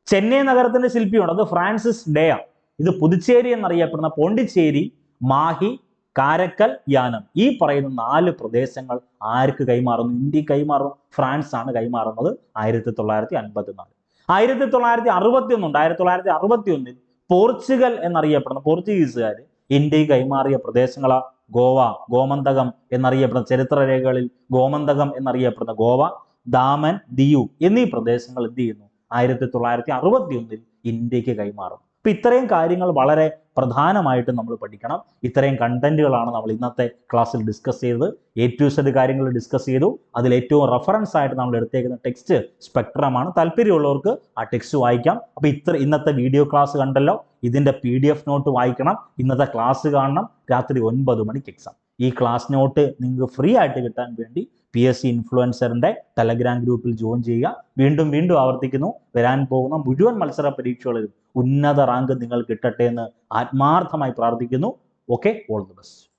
ചെന്നൈ നഗരത്തിന്റെ ശില്പിയുണ്ട്. അത് ഫ്രാൻസിസ് ഡേയ. ഇത് പുതുച്ചേരി എന്നറിയപ്പെടുന്ന പോണ്ടിച്ചേരി മാഹി കാരക്കൽ യാനം. ഈ പറയുന്ന നാല് പ്രദേശങ്ങൾ ആർക്ക് കൈമാറുന്നു? ഇന്ത്യ കൈമാറും ഫ്രാൻസ് ആണ് കൈമാറുന്നത് ആയിരത്തി തൊള്ളായിരത്തി അൻപത്തി നാല് ആയിരത്തി തൊള്ളായിരത്തി അറുപത്തി ഒന്നുണ്ട് ആയിരത്തി തൊള്ളായിരത്തി അറുപത്തി ഒന്നിൽ പോർച്ചുഗൽ എന്നറിയപ്പെടുന്ന പോർച്ചുഗീസുകാർ ഇന്ത്യയ്ക്ക് കൈമാറിയ പ്രദേശങ്ങളാ ഗോവ ഗോമന്തകം എന്നറിയപ്പെടുന്ന ചരിത്രരേഖകളിൽ ഗോമന്തകം എന്നറിയപ്പെടുന്ന ഗോവ ദാമൻ ദിയു എന്നീ പ്രദേശങ്ങൾ എന്ത് ചെയ്യുന്നു? ആയിരത്തി തൊള്ളായിരത്തി അറുപത്തി ഒന്നിൽ ഇന്ത്യയ്ക്ക് കൈമാറും അപ്പൊ ഇത്രയും കാര്യങ്ങൾ വളരെ പ്രധാനമായിട്ട് നമ്മൾ പഠിക്കണം. ഇത്രയും കണ്ടന്റുകളാണ് നമ്മൾ ഇന്നത്തെ ക്ലാസ്സിൽ ഡിസ്കസ് ചെയ്തത്. എ ടു സെഡ് കാര്യങ്ങൾ ഡിസ്കസ് ചെയ്തു. അതിൽ ഏറ്റവും റെഫറൻസ് ആയിട്ട് നമ്മൾ എടുത്തേക്കുന്ന ടെക്സ്റ്റ് സ്പെക്ട്രമാണ് താല്പര്യമുള്ളവർക്ക് ആ ടെക്സ്റ്റ് വായിക്കാം. അപ്പോൾ ഇത്ര ഇന്നത്തെ വീഡിയോ ക്ലാസ് കണ്ടല്ലോ. ഇതിന്റെ പി ഡി എഫ് നോട്ട് വായിക്കണം. ഇന്നത്തെ ക്ലാസ് കാണണം. രാത്രി ഒൻപത് മണിക്ക് എക്സാം ഈ ക്ലാസ് നോട്ട് നിങ്ങൾക്ക് ഫ്രീ ആയിട്ട് കിട്ടാൻ വേണ്ടി പി എസ് സി ഇൻഫ്ലുവൻസറിന്റെ ടെലഗ്രാം ഗ്രൂപ്പിൽ ജോയിൻ ചെയ്യുക. വീണ്ടും വീണ്ടും ആവർത്തിക്കുന്നു. വരാൻ പോകുന്ന മുഴുവൻ മത്സര പരീക്ഷകളിലും ഉന്നത റാങ്ക് നിങ്ങൾ കിട്ടട്ടെ എന്ന് ആത്മാർത്ഥമായി പ്രാർത്ഥിക്കുന്നു. Okay all the best